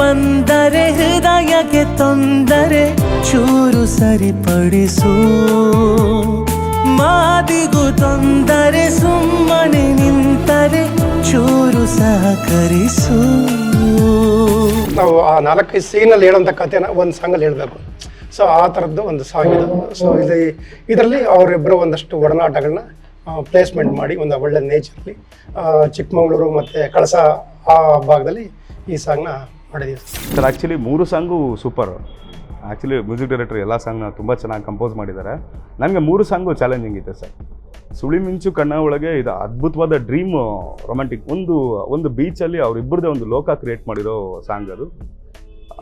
ಬಂದರೆ ಹೃದಯಕ್ಕೆ ತೊಂದರೆ, ಚೂರು ಸರಿಪಡಿಸು. ಮಾದಿಗೂ ತೊಂದರೆ, ಸುಮ್ಮನೆ ನಿಂತರೆ ಚೂರು ಸಹಕರಿಸು. ನಾವು ಆ ನಾಲ್ಕೈದು ಸೀನಲ್ಲಿ ಹೇಳೋಂಥ ಕಥೆನ ಒಂದು ಸಾಂಗಲ್ಲಿ ಹೇಳಬೇಕು. ಸೊ ಆ ಥರದ್ದು ಒಂದು ಸಾಂಗ್ ಇದು. ಸೊ ಇದು ಇದರಲ್ಲಿ ಅವರಿಬ್ಬರು ಒಂದಷ್ಟು ಒಡನಾಟಗಳನ್ನ ಪ್ಲೇಸ್ಮೆಂಟ್ ಮಾಡಿ ಒಂದು ಒಳ್ಳೆ ನೇಚರ್ಲಿ ಚಿಕ್ಕಮಗಳೂರು ಮತ್ತು ಕಳಸ ಆ ಭಾಗದಲ್ಲಿ ಈ ಸಾಂಗ್ನ ಮಾಡಿದ್ದೀವಿ ಸರ್ ಆ್ಯಕ್ಚುಲಿ ಮೂರು song super actually music director ಎಲ್ಲ ಸಾಂಗ್ನ ತುಂಬ ಚೆನ್ನಾಗಿ ಕಂಪೋಸ್ ಮಾಡಿದ್ದಾರೆ ನನಗೆ ಮೂರು ಸಾಂಗು ಚಾಲೆಂಜಿಂಗ್ ಇದೆ ಸರ್ ಸುಳಿ ಮಿಂಚು ಕಣ್ಣ ಒಳಗೆ ಇದು ಅದ್ಭುತವಾದ ಡ್ರೀಮ್ ರೊಮ್ಯಾಂಟಿಕ್ ಒಂದು ಒಂದು ಬೀಚಲ್ಲಿ ಅವರಿಬ್ಬರದೇ ಒಂದು ಲೋಕ ಕ್ರಿಯೇಟ್ ಮಾಡಿರೋ ಸಾಂಗ್ ಅದು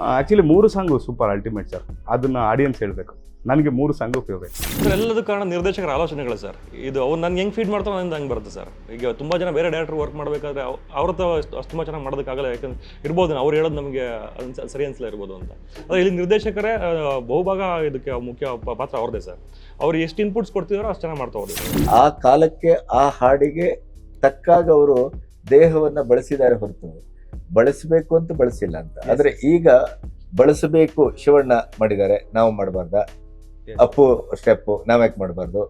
ಆ್ಯಕ್ಚುಲಿ ಮೂರು ಸಾಂಗು ಸೂಪರ್ ಅಲ್ಟಿಮೇಟ್ ಸರ್ ಅದನ್ನ ಆಡಿಯನ್ಸ್ ಹೇಳಬೇಕು. ನನಗೆ ಮೂರು ಸಾಂಗು ಫೇವ್ರೇಟ್ ಸರ್ ಎಲ್ಲದೂ ಕಾರಣ ನಿರ್ದೇಶಕರ ಆಲೋಚನೆಗಳು ಸರ್ ಇದು ಅವ್ರು ನನ್ಗೆ ಹೆಂಗೆ ಫೀಡ್ ಮಾಡ್ತಾರೋ ನಂದು ಹಂಗೆ ಬರುತ್ತೆ ಸರ್ ಈಗ ತುಂಬ ಜನ ಬೇರೆ ಡೈರೆಕ್ಟರ್ ವರ್ಕ್ ಮಾಡಬೇಕಾದ್ರೆ ಅವ್ರ ತ ಅಷ್ಟು ತುಂಬ ಚೆನ್ನಾಗಿ ಮಾಡೋದಕ್ಕಾಗಲ್ಲ ಯಾಕಂದ್ರೆ ಇರ್ಬೋದು ಅವ್ರು ಹೇಳೋದು ನಮಗೆ ಅನ್ಸ ಸರಿ ಅನ್ಸಲ್ಲ ಇರ್ಬೋದು ಅಂತ. ಅದೇ ಇಲ್ಲಿ ನಿರ್ದೇಶಕರೇ ಬಹುಭಾಗ ಇದಕ್ಕೆ ಮುಖ್ಯ ಪಾತ್ರ ಅವ್ರದೇ ಸರ್ ಅವ್ರು ಎಷ್ಟು ಇನ್ಪುಟ್ಸ್ ಕೊಡ್ತಿದಾರೋ ಅಷ್ಟು ಚೆನ್ನಾಗಿ ಮಾಡ್ತಾ ಹೋದ್ರು ಆ ಕಾಲಕ್ಕೆ ಆ ಹಾಡಿಗೆ ತಕ್ಕಾಗ ಅವರು ದೇಹವನ್ನು ಬಳಸಿದ್ದಾರೆ ಹೊರತು. ಬಳಸಬೇಕು ಅಂತ ಬಳಸಿಲ್ಲ ಅಂತ. ಆದ್ರೆ ಈಗ ಬಳಸಬೇಕು ಶಿವಣ್ಣ ಮಾಡಿದ್ದಾರೆ ನಾವು ಮಾಡಬಾರ್ದ. ಅಪ್ಪು ಸ್ಟೆಪ್ ನಾವ್ಯಾಕೆ ಮಾಡಬಾರ್ದು?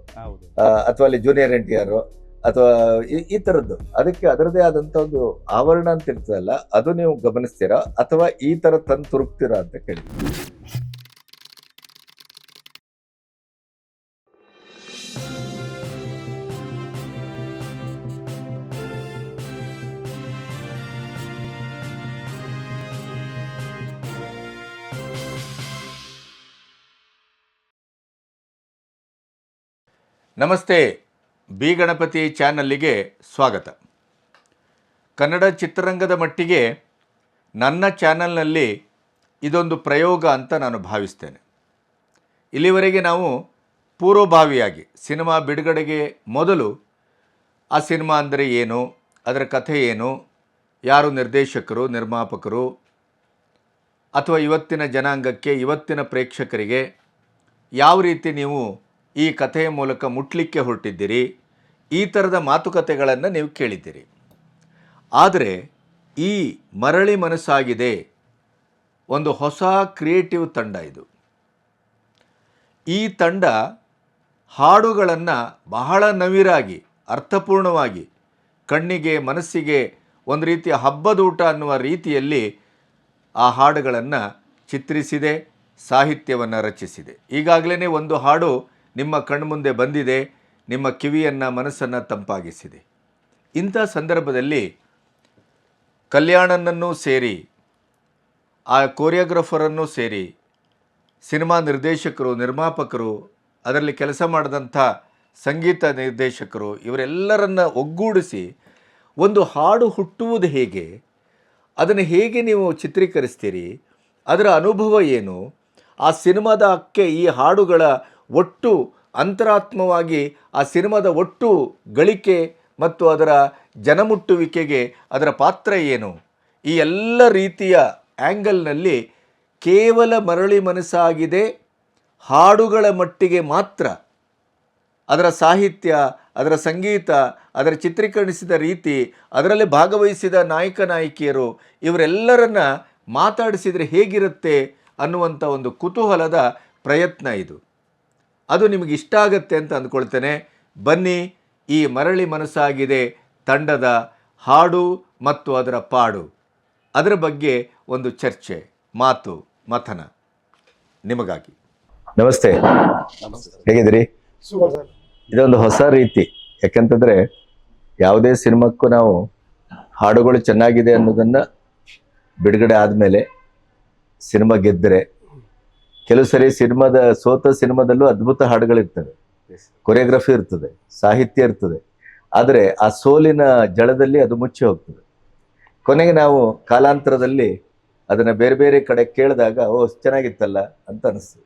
ಅಥವಾ ಅಲ್ಲಿ ಜೂನಿಯರ್ ಎನ್ ಟಿ ಆರ್ ಅಥವಾ ಈ- ಈ ತರದ್ದು. ಅದಕ್ಕೆ ಅದರದೇ ಆದಂತ ಒಂದು ಆವರಣ ಅಂತ ಇರ್ತದಲ್ಲ ಅದು ನೀವು ಗಮನಿಸ್ತೀರಾ? ಅಥವಾ ಈ ತರ ತಂದು ತುರುಕ್ತೀರಾ ಅಂತ ಕೇಳಿ ನಮಸ್ತೆ, ಬಿ ಗಣಪತಿ ಚಾನಲ್ಲಿಗೆ ಸ್ವಾಗತ. ಕನ್ನಡ ಚಿತ್ರರಂಗದ ಮಟ್ಟಿಗೆ ನನ್ನ ಚಾನಲ್ನಲ್ಲಿ ಇದೊಂದು ಪ್ರಯೋಗ ಅಂತ ನಾನು ಭಾವಿಸ್ತೇನೆ. ಇಲ್ಲಿವರೆಗೆ ನಾವು ಪೂರ್ವಭಾವಿಯಾಗಿ ಸಿನಿಮಾ ಬಿಡುಗಡೆಗೆ ಮೊದಲು ಆ ಸಿನಿಮಾ ಅಂದರೆ ಏನು, ಅದರ ಕಥೆ ಏನು, ಯಾರು ನಿರ್ದೇಶಕರು, ನಿರ್ಮಾಪಕರು, ಅಥವಾ ಇವತ್ತಿನ ಜನಾಂಗಕ್ಕೆ, ಇವತ್ತಿನ ಪ್ರೇಕ್ಷಕರಿಗೆ ಯಾವ ರೀತಿ ನೀವು ಈ ಕಥೆಯ ಮೂಲಕ ಮುಟ್ಲಿಕ್ಕೆ ಹೊರಟಿದ್ದೀರಿ. ಈ ಥರದ ಮಾತುಕತೆಗಳನ್ನು ನೀವು ಕೇಳಿದ್ದೀರಿ. ಆದರೆ ಈ ಮರಳಿ ಮನಸ್ಸಾಗಿದೆ ಒಂದು ಹೊಸ ಕ್ರಿಯೇಟಿವ್ ತಂಡ ಇದು. ಈ ತಂಡ ಹಾಡುಗಳನ್ನು ಬಹಳ ನವಿರಾಗಿ, ಅರ್ಥಪೂರ್ಣವಾಗಿ, ಕಣ್ಣಿಗೆ, ಮನಸ್ಸಿಗೆ ಒಂದು ರೀತಿಯ ಹಬ್ಬದೂಟ ಅನ್ನುವ ರೀತಿಯಲ್ಲಿ ಆ ಹಾಡುಗಳನ್ನು ಚಿತ್ರಿಸಿದೆ, ಸಾಹಿತ್ಯವನ್ನು ರಚಿಸಿದೆ. ಈಗಾಗಲೇ ಒಂದು ಹಾಡು ನಿಮ್ಮ ಕಣ್ಮುಂದೆ ಬಂದಿದೆ, ನಿಮ್ಮ ಕಿವಿಯನ್ನು ಮನಸ್ಸನ್ನು ತಂಪಾಗಿಸಿದೆ. ಇಂಥ ಸಂದರ್ಭದಲ್ಲಿ ಕಲ್ಯಾಣನನ್ನು ಸೇರಿ, ಆ ಕೋರಿಯೋಗ್ರಫರನ್ನು ಸೇರಿ, ಸಿನಿಮಾ ನಿರ್ದೇಶಕರು, ನಿರ್ಮಾಪಕರು, ಅದರಲ್ಲಿ ಕೆಲಸ ಮಾಡಿದಂಥ ಸಂಗೀತ ನಿರ್ದೇಶಕರು, ಇವರೆಲ್ಲರನ್ನು ಒಗ್ಗೂಡಿಸಿ ಒಂದು ಹಾಡು ಹುಟ್ಟುವುದು ಹೇಗೆ, ಅದನ್ನು ಹೇಗೆ ನೀವು ಚಿತ್ರೀಕರಿಸ್ತೀರಿ, ಅದರ ಅನುಭವ ಏನು, ಆ ಸಿನಿಮಾದ ಅಕ್ಕೆ ಈ ಹಾಡುಗಳ ಒಟ್ಟು ಅಂತರಾತ್ಮವಾಗಿ ಆ ಸಿನಿಮಾದ ಒಟ್ಟು ಗಳಿಕೆ ಮತ್ತು ಅದರ ಜನಮುಟ್ಟುವಿಕೆಗೆ ಅದರ ಪಾತ್ರ ಏನು? ಈ ಎಲ್ಲ ರೀತಿಯ ಆ್ಯಂಗಲ್ನಲ್ಲಿ ಕೇವಲ ಮರಳಿ ಮನಸ್ಸಾಗಿದೆ, ಹಾಡುಗಳ ಮಟ್ಟಿಗೆ ಮಾತ್ರ. ಅದರ ಸಾಹಿತ್ಯ, ಅದರ ಸಂಗೀತ, ಅದರ ಚಿತ್ರೀಕರಿಸಿದ ರೀತಿ, ಅದರಲ್ಲಿ ಭಾಗವಹಿಸಿದ ನಾಯಕ ನಾಯಕಿಯರು ಇವರೆಲ್ಲರನ್ನ ಮಾತಾಡಿಸಿದರೆ ಹೇಗಿರುತ್ತೆ ಅನ್ನುವಂಥ ಒಂದು ಕುತೂಹಲದ ಪ್ರಯತ್ನ ಇದು. ಅದು ನಿಮಗೆ ಇಷ್ಟ ಆಗುತ್ತೆ ಅಂತ ಅಂದ್ಕೊಳ್ತೇನೆ. ಬನ್ನಿ ಈ ಮರಳಿ ಮನಸ್ಸಾಗಿದೆ ತಂಡದ ಹಾಡು ಮತ್ತು ಅದರ ಪಾಡು. ಅದರ ಬಗ್ಗೆ ಒಂದು ಚರ್ಚೆ ಮಾತು ಮಥನ. ನಿಮಗಾಗಿ. ನಮಸ್ತೆ. ಹೇಗಿದ್ದೀರಿ? Super sir. ಇದೊಂದು ಹೊಸ ರೀತಿ. ಯಾಕಂತಂದರೆ ಯಾವುದೇ ಸಿನಿಮಾಕ್ಕೂ ನಾವು ಹಾಡುಗಳು ಚೆನ್ನಾಗಿದೆ ಅನ್ನೋದನ್ನ ಬಿಡುಗಡೆ ಆದಮೇಲೆ ಸಿನಿಮಾ ಗೆದ್ದರೆ ಕೆಲವು ಸರಿ ಸಿನಿಮಾದ ಸೋತ ಸಿನಿಮಾದಲ್ಲೂ ಅದ್ಭುತ ಹಾಡುಗಳಿರ್ತವೆ. ಕೊರಿಯೋಗ್ರಫಿ ಇರ್ತದೆ, ಸಾಹಿತ್ಯ ಇರ್ತದೆ. ಆದರೆ ಆ ಸೋಲಿನ ಜಳದಲ್ಲಿ ಅದು ಮುಚ್ಚಿ ಹೋಗ್ತದೆ. ಕೊನೆಗೆ ನಾವು ಕಾಲಾಂತರದಲ್ಲಿ ಅದನ್ನು ಬೇರೆ ಬೇರೆ ಕಡೆ ಕೇಳಿದಾಗ, ಓ, ಚೆನ್ನಾಗಿತ್ತಲ್ಲ ಅಂತ ಅನಿಸ್ತು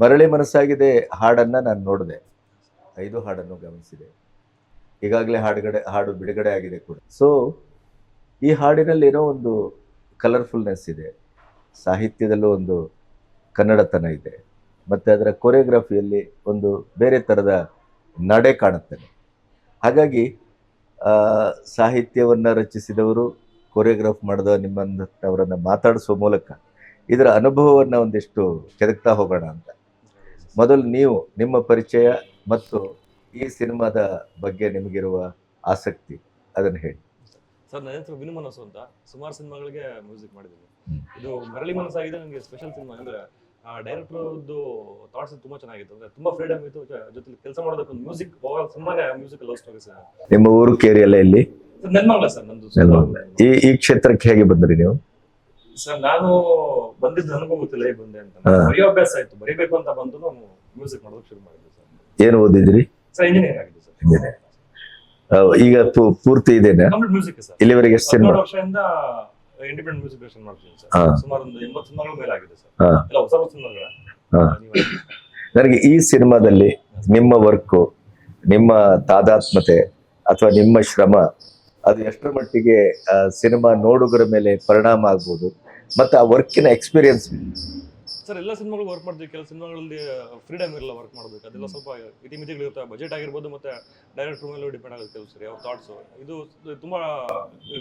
ಮರಳಿ ಮನಸ್ಸಾಗಿದೆ ಹಾಡನ್ನು ನಾನು ನೋಡಿದೆ. ಐದು ಹಾಡನ್ನು ಗಮನಿಸಿದೆ. ಈಗಾಗಲೇ ಹಾಡುಗಡೆ, ಹಾಡು ಬಿಡುಗಡೆ ಆಗಿದೆ ಕೂಡ. ಸೊ ಈ ಹಾಡಿನಲ್ಲಿ ಏನೋ ಒಂದು ಕಲರ್ಫುಲ್ನೆಸ್ ಇದೆ. ಸಾಹಿತ್ಯದಲ್ಲೂ ಒಂದು ಕನ್ನಡತನ ಇದೆ. ಮತ್ತು ಅದರ ಕೊರಿಯೋಗ್ರಫಿಯಲ್ಲಿ ಒಂದು ಬೇರೆ ಥರದ ನಡೆ ಕಾಣುತ್ತೆ ಹಾಗಾಗಿ ಸಾಹಿತ್ಯವನ್ನು ರಚಿಸಿದವರು ಕೊರಿಯೋಗ್ರಾಫ್ ಮಾಡಿದ ನಿಮ್ಮಂಥವರನ್ನು ಮಾತಾಡಿಸುವ ಮೂಲಕ ಇದರ ಅನುಭವವನ್ನು ಒಂದಿಷ್ಟು ಕೆದಕ್ತಾ ಹೋಗೋಣ ಅಂತ. ಮೊದಲು ನೀವು ನಿಮ್ಮ ಪರಿಚಯ ಮತ್ತು ಈ ಸಿನಿಮಾದ ಬಗ್ಗೆ ನಿಮಗಿರುವ ಆಸಕ್ತಿ ಅದನ್ನು ಹೇಳಿ. ಸರ್ ನನ್ನ ಹೆಸರು ವಿನು ಮನಸ್ಸು ಅಂತ. ಸುಮಾರು ಸಿನಿಮಾಗಳಿಗೆ ಮ್ಯೂಸಿಕ್ ಮಾಡಿದ್ದೀನಿ. ಇದು ಮರಳಿ ಮನಸ್ಸಾಗಿದೆ ನನಗೆ ಸ್ಪೆಷಲ್ ಸಿನಿಮಾ ಅಂದ್ರೆ ಡೈರೆಕ್ಟರ್ದು ಥಾಟ್ಸ್ ತುಂಬಾ ಚೆನ್ನಾಗಿತ್ತು. ಅಂದ್ರೆ ತುಂಬಾ ಫ್ರೀಡಮ್ ಇತ್ತು. ಜೊತೆ ಕೆಲಸ ಮಾಡೋದಕ್ಕೆ ಒಂದು ಮ್ಯೂಸಿಕ್ ಸುಮ್ಮನೆ ಮ್ಯೂಸಿಕ್ ಲವ್ ಸರ್ ನಿಮ್ಮ ಊರು ಕೇರಿಯಲ್ಲ ಇಲ್ಲಿ ನೆನ್ಮಂಗ್ಲ ಸರ್ ನಂದು ನೆಲಮಂಗಲ. ಈ ಈ ಕ್ಷೇತ್ರಕ್ಕೆ ಹೇಗೆ ಬಂದ್ರಿ ನೀವು? ಸರ್ ನಾನು ಬಂದಿದ್ದು ನನಗೂ ಗೊತ್ತಿಲ್ಲ ಹೇಗೆ ಬಂದೆ ಅಂತ. ಬರಿ ಬರೆಯೋ ಅಭ್ಯಾಸ ಆಯ್ತು. ಬರೀಬೇಕು ಅಂತ ಬಂದು ನಾನು ಮ್ಯೂಸಿಕ್ ಮಾಡೋದಕ್ಕೆ ಶುರು ಮಾಡಿದ್ದೆ ಸರ್. ಏನು ಓದಿದ್ರಿ? ಸರ್ ಇಂಜಿನಿಯರ್ ಆಗಿದೆ ಸರ್. ಇಂಜಿನಿಯರ್ ಈಗ ಪೂರ್ತಿ ಇದೇನೆ? ಇಲ್ಲಿವರೆಗೆ ಎಷ್ಟು ವರ್ಷದಿಂದ ಇಂಡಿಪೆಂಡೆಂಟ್ ಮ್ಯೂಸಿಕ್ ಡೈರೆಕ್ಷನ್ ಮಾಡ್ತೀನಿ ಸರ್. ಸುಮಾರು ಒಂದು ಎಂಬತ್ತು ಸಿನಿಮಾಗಳ ಮೇಲೆ ಆಗಿದೆ ಸರ್. ಎಲ್ಲ ಹೊಸ ಹೊಸ ಸಿನಿಮಾಗಳ. ನನಗೆ ಈ ಸಿನಿಮಾದಲ್ಲಿ ನಿಮ್ಮ ವರ್ಕು ನಿಮ್ಮ ತಾದಾತ್ಮತೆ ಅಥವಾ ನಿಮ್ಮ ಶ್ರಮ ಅದು ಎಷ್ಟರ ಮಟ್ಟಿಗೆ ಸಿನಿಮಾ ನೋಡುಗರ ಮೇಲೆ ಪರಿಣಾಮ ಆಗ್ಬೋದು ಮತ್ತು ಆ ವರ್ಕಿನ ಎಕ್ಸ್ಪೀರಿಯನ್ಸ್ ಸರ್ ಎಲ್ಲ ಸಿನಿಮಾಗಳು ವರ್ಕ್ ಮಾಡ್ತೀವಿ. ಕೆಲವು ಸಿನಿಮಾಗಳಲ್ಲಿ ಫ್ರೀಡಮ್ ಇರಲ್ಲ ವರ್ಕ್ ಮಾಡಬೇಕು. ಅದೆಲ್ಲ ಸ್ವಲ್ಪ ಇತಿಮಿತಿಗಳಿರುತ್ತೆ ಬಜೆಟ್ ಆಗಿರ್ಬೋದು ಮತ್ತೆ ಡೈರೆಕ್ಟರ್ ಮೇಲೂ ಡಿಪೆಂಡ್ ಆಗುತ್ತೆ ಕೆಲವು ಸರಿ ಅವ್ರ ಥಾಟ್ಸು ಇದು ತುಂಬಾ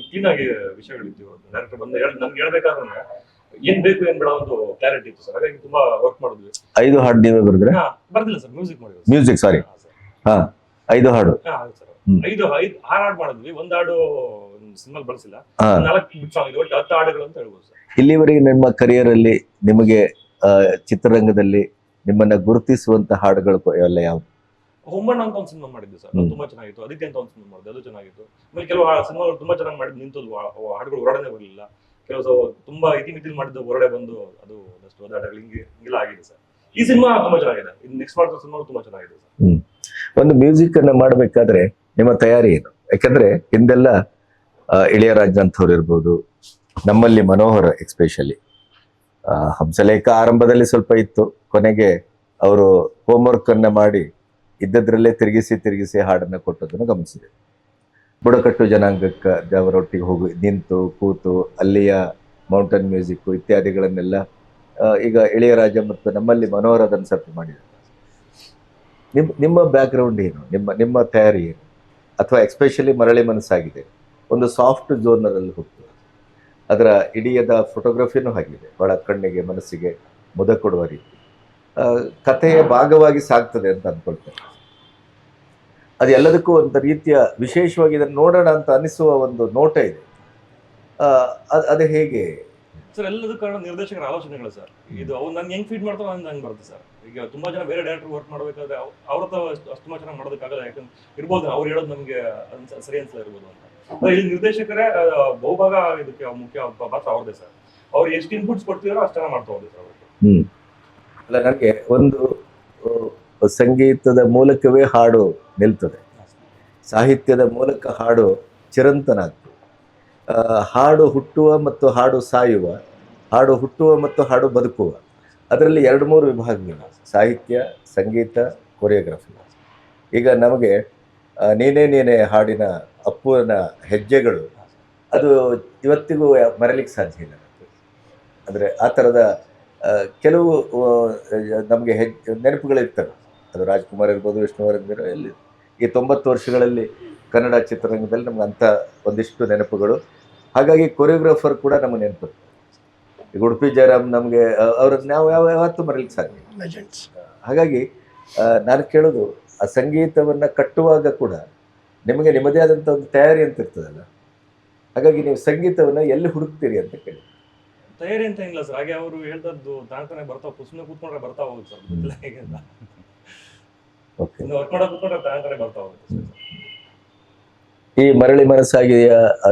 ಕ್ಲೀನ್ ಆಗಿ ವಿಷಯಗಳಿತ್ತು ಡೈರೆಕ್ಟರ್ ಬಂದು ಹೇಳಿ ನಮ್ಗೆ ಹೇಳ್ಬೇಕಾದ್ರೆ ಏನ್ ಬೇಕು ಏನ್ ಬೇಡ ಒಂದು ಕ್ಲಾರಿಟಿ ಇತ್ತು ಸರ್. ಹಾಗಾಗಿ ತುಂಬಾ ವರ್ಕ್ ಮಾಡಿದ್ವಿ. ಐದು ಹಾಡು ನೀವೇ ಬರೆದ್ರೆ? ಬರ್ದಿಲ್ಲ ಸರ್ ಮ್ಯೂಸಿಕ್ ಮಾಡಿದ್ವಿ ಮ್ಯೂಸಿಕ್ ಸಾರಿ. ಹಾ ಐದು ಹಾಡು. ಐದು ಐದು ಆರು ಹಾಡು ಮಾಡಿದ್ವಿ. ಒಂದ್ ಹಾಡು ಸಿನಿಮಾ ಬಳಸಿಲ್ಲ. ನಾಲ್ಕು ಬಿಟ್ ಸಾಂಗ್ ಇದೆ ಒಟ್ಟು ಹತ್ತು ಹಾಡುಗಳು ಅಂತ ಹೇಳ್ಬೋದು ಸರ್. ಇಲ್ಲಿವರೆಗೆ ನಿಮ್ಮ ಕರಿಯರ್ ಅಲ್ಲಿ ನಿಮಗೆ ಚಿತ್ರರಂಗದಲ್ಲಿ ನಿಮ್ಮನ್ನ ಗುರುತಿಸುವಂತ ಹಾಡುಗಳು ಎಲ್ಲ ಯಾವ ಹೊಮ್ಮಣ್ಣ ಅಂತ ಒಂದು ಸಿನಿಮಾ ಮಾಡಿದ್ದೆ ಸರ್. ಅದು ತುಂಬಾ ಚೆನ್ನಾಗಿತ್ತು. ಅದಕ್ಕೆ ಅಂತ ಒಂದು ಸಿನಿಮಾ ಮಾಡಿದೆ ಅದು ಚೆನ್ನಾಗಿತ್ತು. ಆಮೇಲೆ ಕೆಲವು ಸಿನಿಮಾಗಳು ತುಂಬಾ ಚೆನ್ನಾಗಿ ಮಾಡಿದ್ ನಿಂತದ್ದು. ಹಾಡುಗಳು ಹೊರಡನೆ ಬರಲಿಲ್ಲ. ಕೆಲವು ಸ- ತುಂಬಾ ಇತಿಮಿತಿ ಮಾಡಿದ್ದು ಹೊರಡೆ ಬಂದು ಅದು ಒಂದಷ್ಟು ಒದಾಟಗಳು ಹಿಂಗೆ ಹಿಂಗೆಲ್ಲ ಆಗಿದೆ ಸರ್. ಈ ಸಿನಿಮಾ ತುಂಬಾ ಚೆನ್ನಾಗಿದೆ. ಇದು ನೆಕ್ಸ್ಟ್ ಮಾಡಿದ ಸಿನಿಮಾ ತುಂಬಾ ಚೆನ್ನಾಗಿದೆ ಸರ್. ಒಂದು ಮ್ಯೂಸಿಕ್ ಅನ್ನ ಮಾಡಬೇಕಾದ್ರೆ ನಿಮ್ಮ ತಯಾರಿ ಏನು? ಯಾಕಂದ್ರೆ ಹಿಂದೆಲ್ಲ ಅಂಥವ್ರು ಇರ್ಬೋದು ನಮ್ಮಲ್ಲಿ ಮನೋಹರ ಎಕ್ಸ್ಪೆಷಲಿ ಹಂಸಲೇಖ ಆರಂಭದಲ್ಲಿ ಸ್ವಲ್ಪ ಇತ್ತು. ಕೊನೆಗೆ ಅವರು ಹೋಮ್ವರ್ಕ್ ಅನ್ನ ಮಾಡಿ ಇದ್ದದ್ರಲ್ಲೇ ತಿರುಗಿಸಿ ತಿರುಗಿಸಿ ಹಾಡನ್ನ ಕೊಟ್ಟದನ್ನು ಗಮನಿಸಿದೆ. ಬುಡಕಟ್ಟು ಜನಾಂಗಕ್ಕೆ ಅವರೊಟ್ಟಿಗೆ ಹೋಗಿ, ನಿಂತು, ಕೂತು, ಅಲ್ಲಿಯ ಮೌಂಟನ್ ಮ್ಯೂಸಿಕ್ ಇತ್ಯಾದಿಗಳನ್ನೆಲ್ಲ ಈಗ ಇಳೆಯರಾಜ ಮತ್ತು ನಮ್ಮಲ್ಲಿ ಮನೋಹರ ಅದನ್ನು ಸ್ವಲ್ಪ ಮಾಡಿದ್ದಾರೆ. ನಿಮ್ಮ ನಿಮ್ಮ ಬ್ಯಾಕ್ಗ್ರೌಂಡ್ ಏನು? ನಿಮ್ಮ ನಿಮ್ಮ ತಯಾರಿ ಏನು? ಅಥವಾ ಎಕ್ಸ್ಪೆಷಲಿ ಮರಳಿ ಮನಸ್ಸಾಗಿದೆ. ಒಂದು ಸಾಫ್ಟ್ ಜೋನರಲ್ಲಿ ಹೋಗ್ತದೆ ಅದರ ಇಡಿಯದ ಫೋಟೋಗ್ರಫಿನೂ ಆಗಿದೆ ಬಹಳ ಕಣ್ಣಿಗೆ, ಮನಸ್ಸಿಗೆ ಮುದ ಕೊಡುವ ರೀತಿ. ಕಥೆಯ ಭಾಗವಾಗಿ ಸಾಗ್ತದೆ ಅಂತ ಅಂದ್ಕೊಳ್ತೇನೆ ಅದು ಎಲ್ಲದಕ್ಕೂ ಒಂದು ರೀತಿಯ ವಿಶೇಷವಾಗಿ ಇದನ್ನು ನೋಡೋಣ ಅಂತ ಅನಿಸುವ ಒಂದು ನೋಟ ಇದೆ. ಅದ್- ಅದು ಹೇಗೆ? ಸರ್ ಎಲ್ಲದೂ ಕಾರಣ ನಿರ್ದೇಶಕರ ಆಲೋಚನೆಗಳು ಸರ್. ಇದು ಅವ್ರು ನನ್ಗೆ ಹೆಂಗ್ ಫೀಡ್ ಮಾಡ್ತಾರೋ ಅಂತ ಹಂಗೆ ಬರುತ್ತೆ ಸರ್. ಈಗ ತುಂಬಾ ಜನ ಬೇರೆ ಡೈರೆಕ್ಟರ್ ವರ್ಕ್ ಮಾಡಬೇಕಾದ್ರೆ ಅವ್ರ ಅಷ್ಟು ತುಂಬಾ ಚೆನ್ನಾಗಿ ಮಾಡೋದಕ್ಕಾಗಲ್ಲ. ಯಾಕಂದ್ರೆ ಇರ್ಬೋದು, ಅವ್ರು ಹೇಳೋದು ನಮಗೆ ಸರಿ ಅನ್ಸಲ್ಲ ಇರ್ಬೋದು ಅಂತ. ಇಲ್ಲಿ ನಿರ್ದೇಶಕರೇ ಬಹುಭಾಗ ಇದಕ್ಕೆ ಮುಖ್ಯ ಪಾತ್ರ ಅವ್ರದೇ ಸರ್. ಅವ್ರು ಎಷ್ಟು ಇನ್ಪುಟ್ಸ್ ಕೊಡ್ತೀರೋ ಅಷ್ಟನ್ನ ಮಾಡ್ತಾ ಹೋದ್ರೆ ಸರ್ ಹ್ಮ್. ಅಲ್ಲ, ನನಗೆ ಒಂದು ಸಂಗೀತದ ಮೂಲಕವೇ ಹಾಡು ನಿಲ್ತದೆ. ಸಾಹಿತ್ಯದ ಮೂಲಕ ಹಾಡು ಚಿರಂತನ ಆಗ್ತದೆ ಹಾಡು ಹುಟ್ಟುವ ಮತ್ತು ಹಾಡು ಸಾಯುವ, ಹಾಡು ಹುಟ್ಟುವ ಮತ್ತು ಹಾಡು ಬದುಕುವ, ಅದರಲ್ಲಿ ಎರಡು ಮೂರು ವಿಭಾಗಗಳು, ಸಾಹಿತ್ಯ, ಸಂಗೀತ, ಕೊರಿಯೋಗ್ರಫಿ. ಈಗ ನಮಗೆ ನೀನೇ ನೀನೇ ಹಾಡಿನ ಅಪ್ಪುವನ ಹೆಜ್ಜೆಗಳು. ಅದು ಇವತ್ತಿಗೂ ಮರಲಿಕ್ಕೆ ಸಾಧ್ಯ ಇಲ್ಲ ಅಂದರೆ ಆ ಥರದ ಕೆಲವು ನಮಗೆ ಹೆಜ್ಜೆ ನೆನಪುಗಳಿರ್ತವೆ. ಅದು ರಾಜ್ಕುಮಾರ್ ಇರ್ಬೋದು ವಿಷ್ಣುವರ್ಧನ್ ಇರ್ಬೋದು, ಎಲ್ಲಿ ಈ ತೊಂಬತ್ತು ವರ್ಷಗಳಲ್ಲಿ ಕನ್ನಡ ಚಿತ್ರರಂಗದಲ್ಲಿ ನಮ್ಗೆ ಅಂಥ ಒಂದಿಷ್ಟು ನೆನಪುಗಳು. ಹಾಗಾಗಿ ಕೊರಿಯೋಗ್ರಾಫರ್ ಕೂಡ ನಮಗೆ ನೆನಪು. ಈಗ ಉಡುಪಿ ಜಯರಾಮ್ ನಮಗೆ ಅವ್ರನ್ನ ನಾವು ಯಾವ ಯಾವತ್ತೂ ಮರಲಿಕ್ಕೆ ಸಾಧ್ಯ. ಹಾಗಾಗಿ ನಾನು ಕೇಳೋದು ಆ ಸಂಗೀತವನ್ನು ಕಟ್ಟುವಾಗ ಕೂಡ ನಿಮಗೆ ನಿಮ್ಮದೇ ಆದಂಥ ಒಂದು ತಯಾರಿ ಅಂತ ಇರ್ತದಲ್ಲ? ಹಾಗಾಗಿ ನೀವು ಸಂಗೀತವನ್ನು ಎಲ್ಲಿ ಹುಡುಕ್ತೀರಿ ಅಂತ ಕೇಳಿ. ತಯಾರಿ ಅಂತ ಏನಿಲ್ಲ ಸರ್. ಹಾಗೆ ಅವರು ಹೇಳ್ದದ್ದು ತಾನೇ ಬರ್ತಾವ ಸುಮ್ಮನೆ ಕೂತ್ಕೊಂಡ್ರೆ ಬರ್ತಾ ಹೋಗುತ್ತೆ ಸರ್. ಗೊತ್ತಿಲ್ಲ ಹೇಗೆ ಅಂತ. ವರ್ಕ್ ಮಾಡೋ ಕೂತ್ಕೊಂಡ್ರೆ ತಾನೇ ಬರ್ತಾ ಹೋಗುತ್ತೆ ಸರ್ ಈ ಮರಳಿ ಮನಸ್ಸಾಗಿ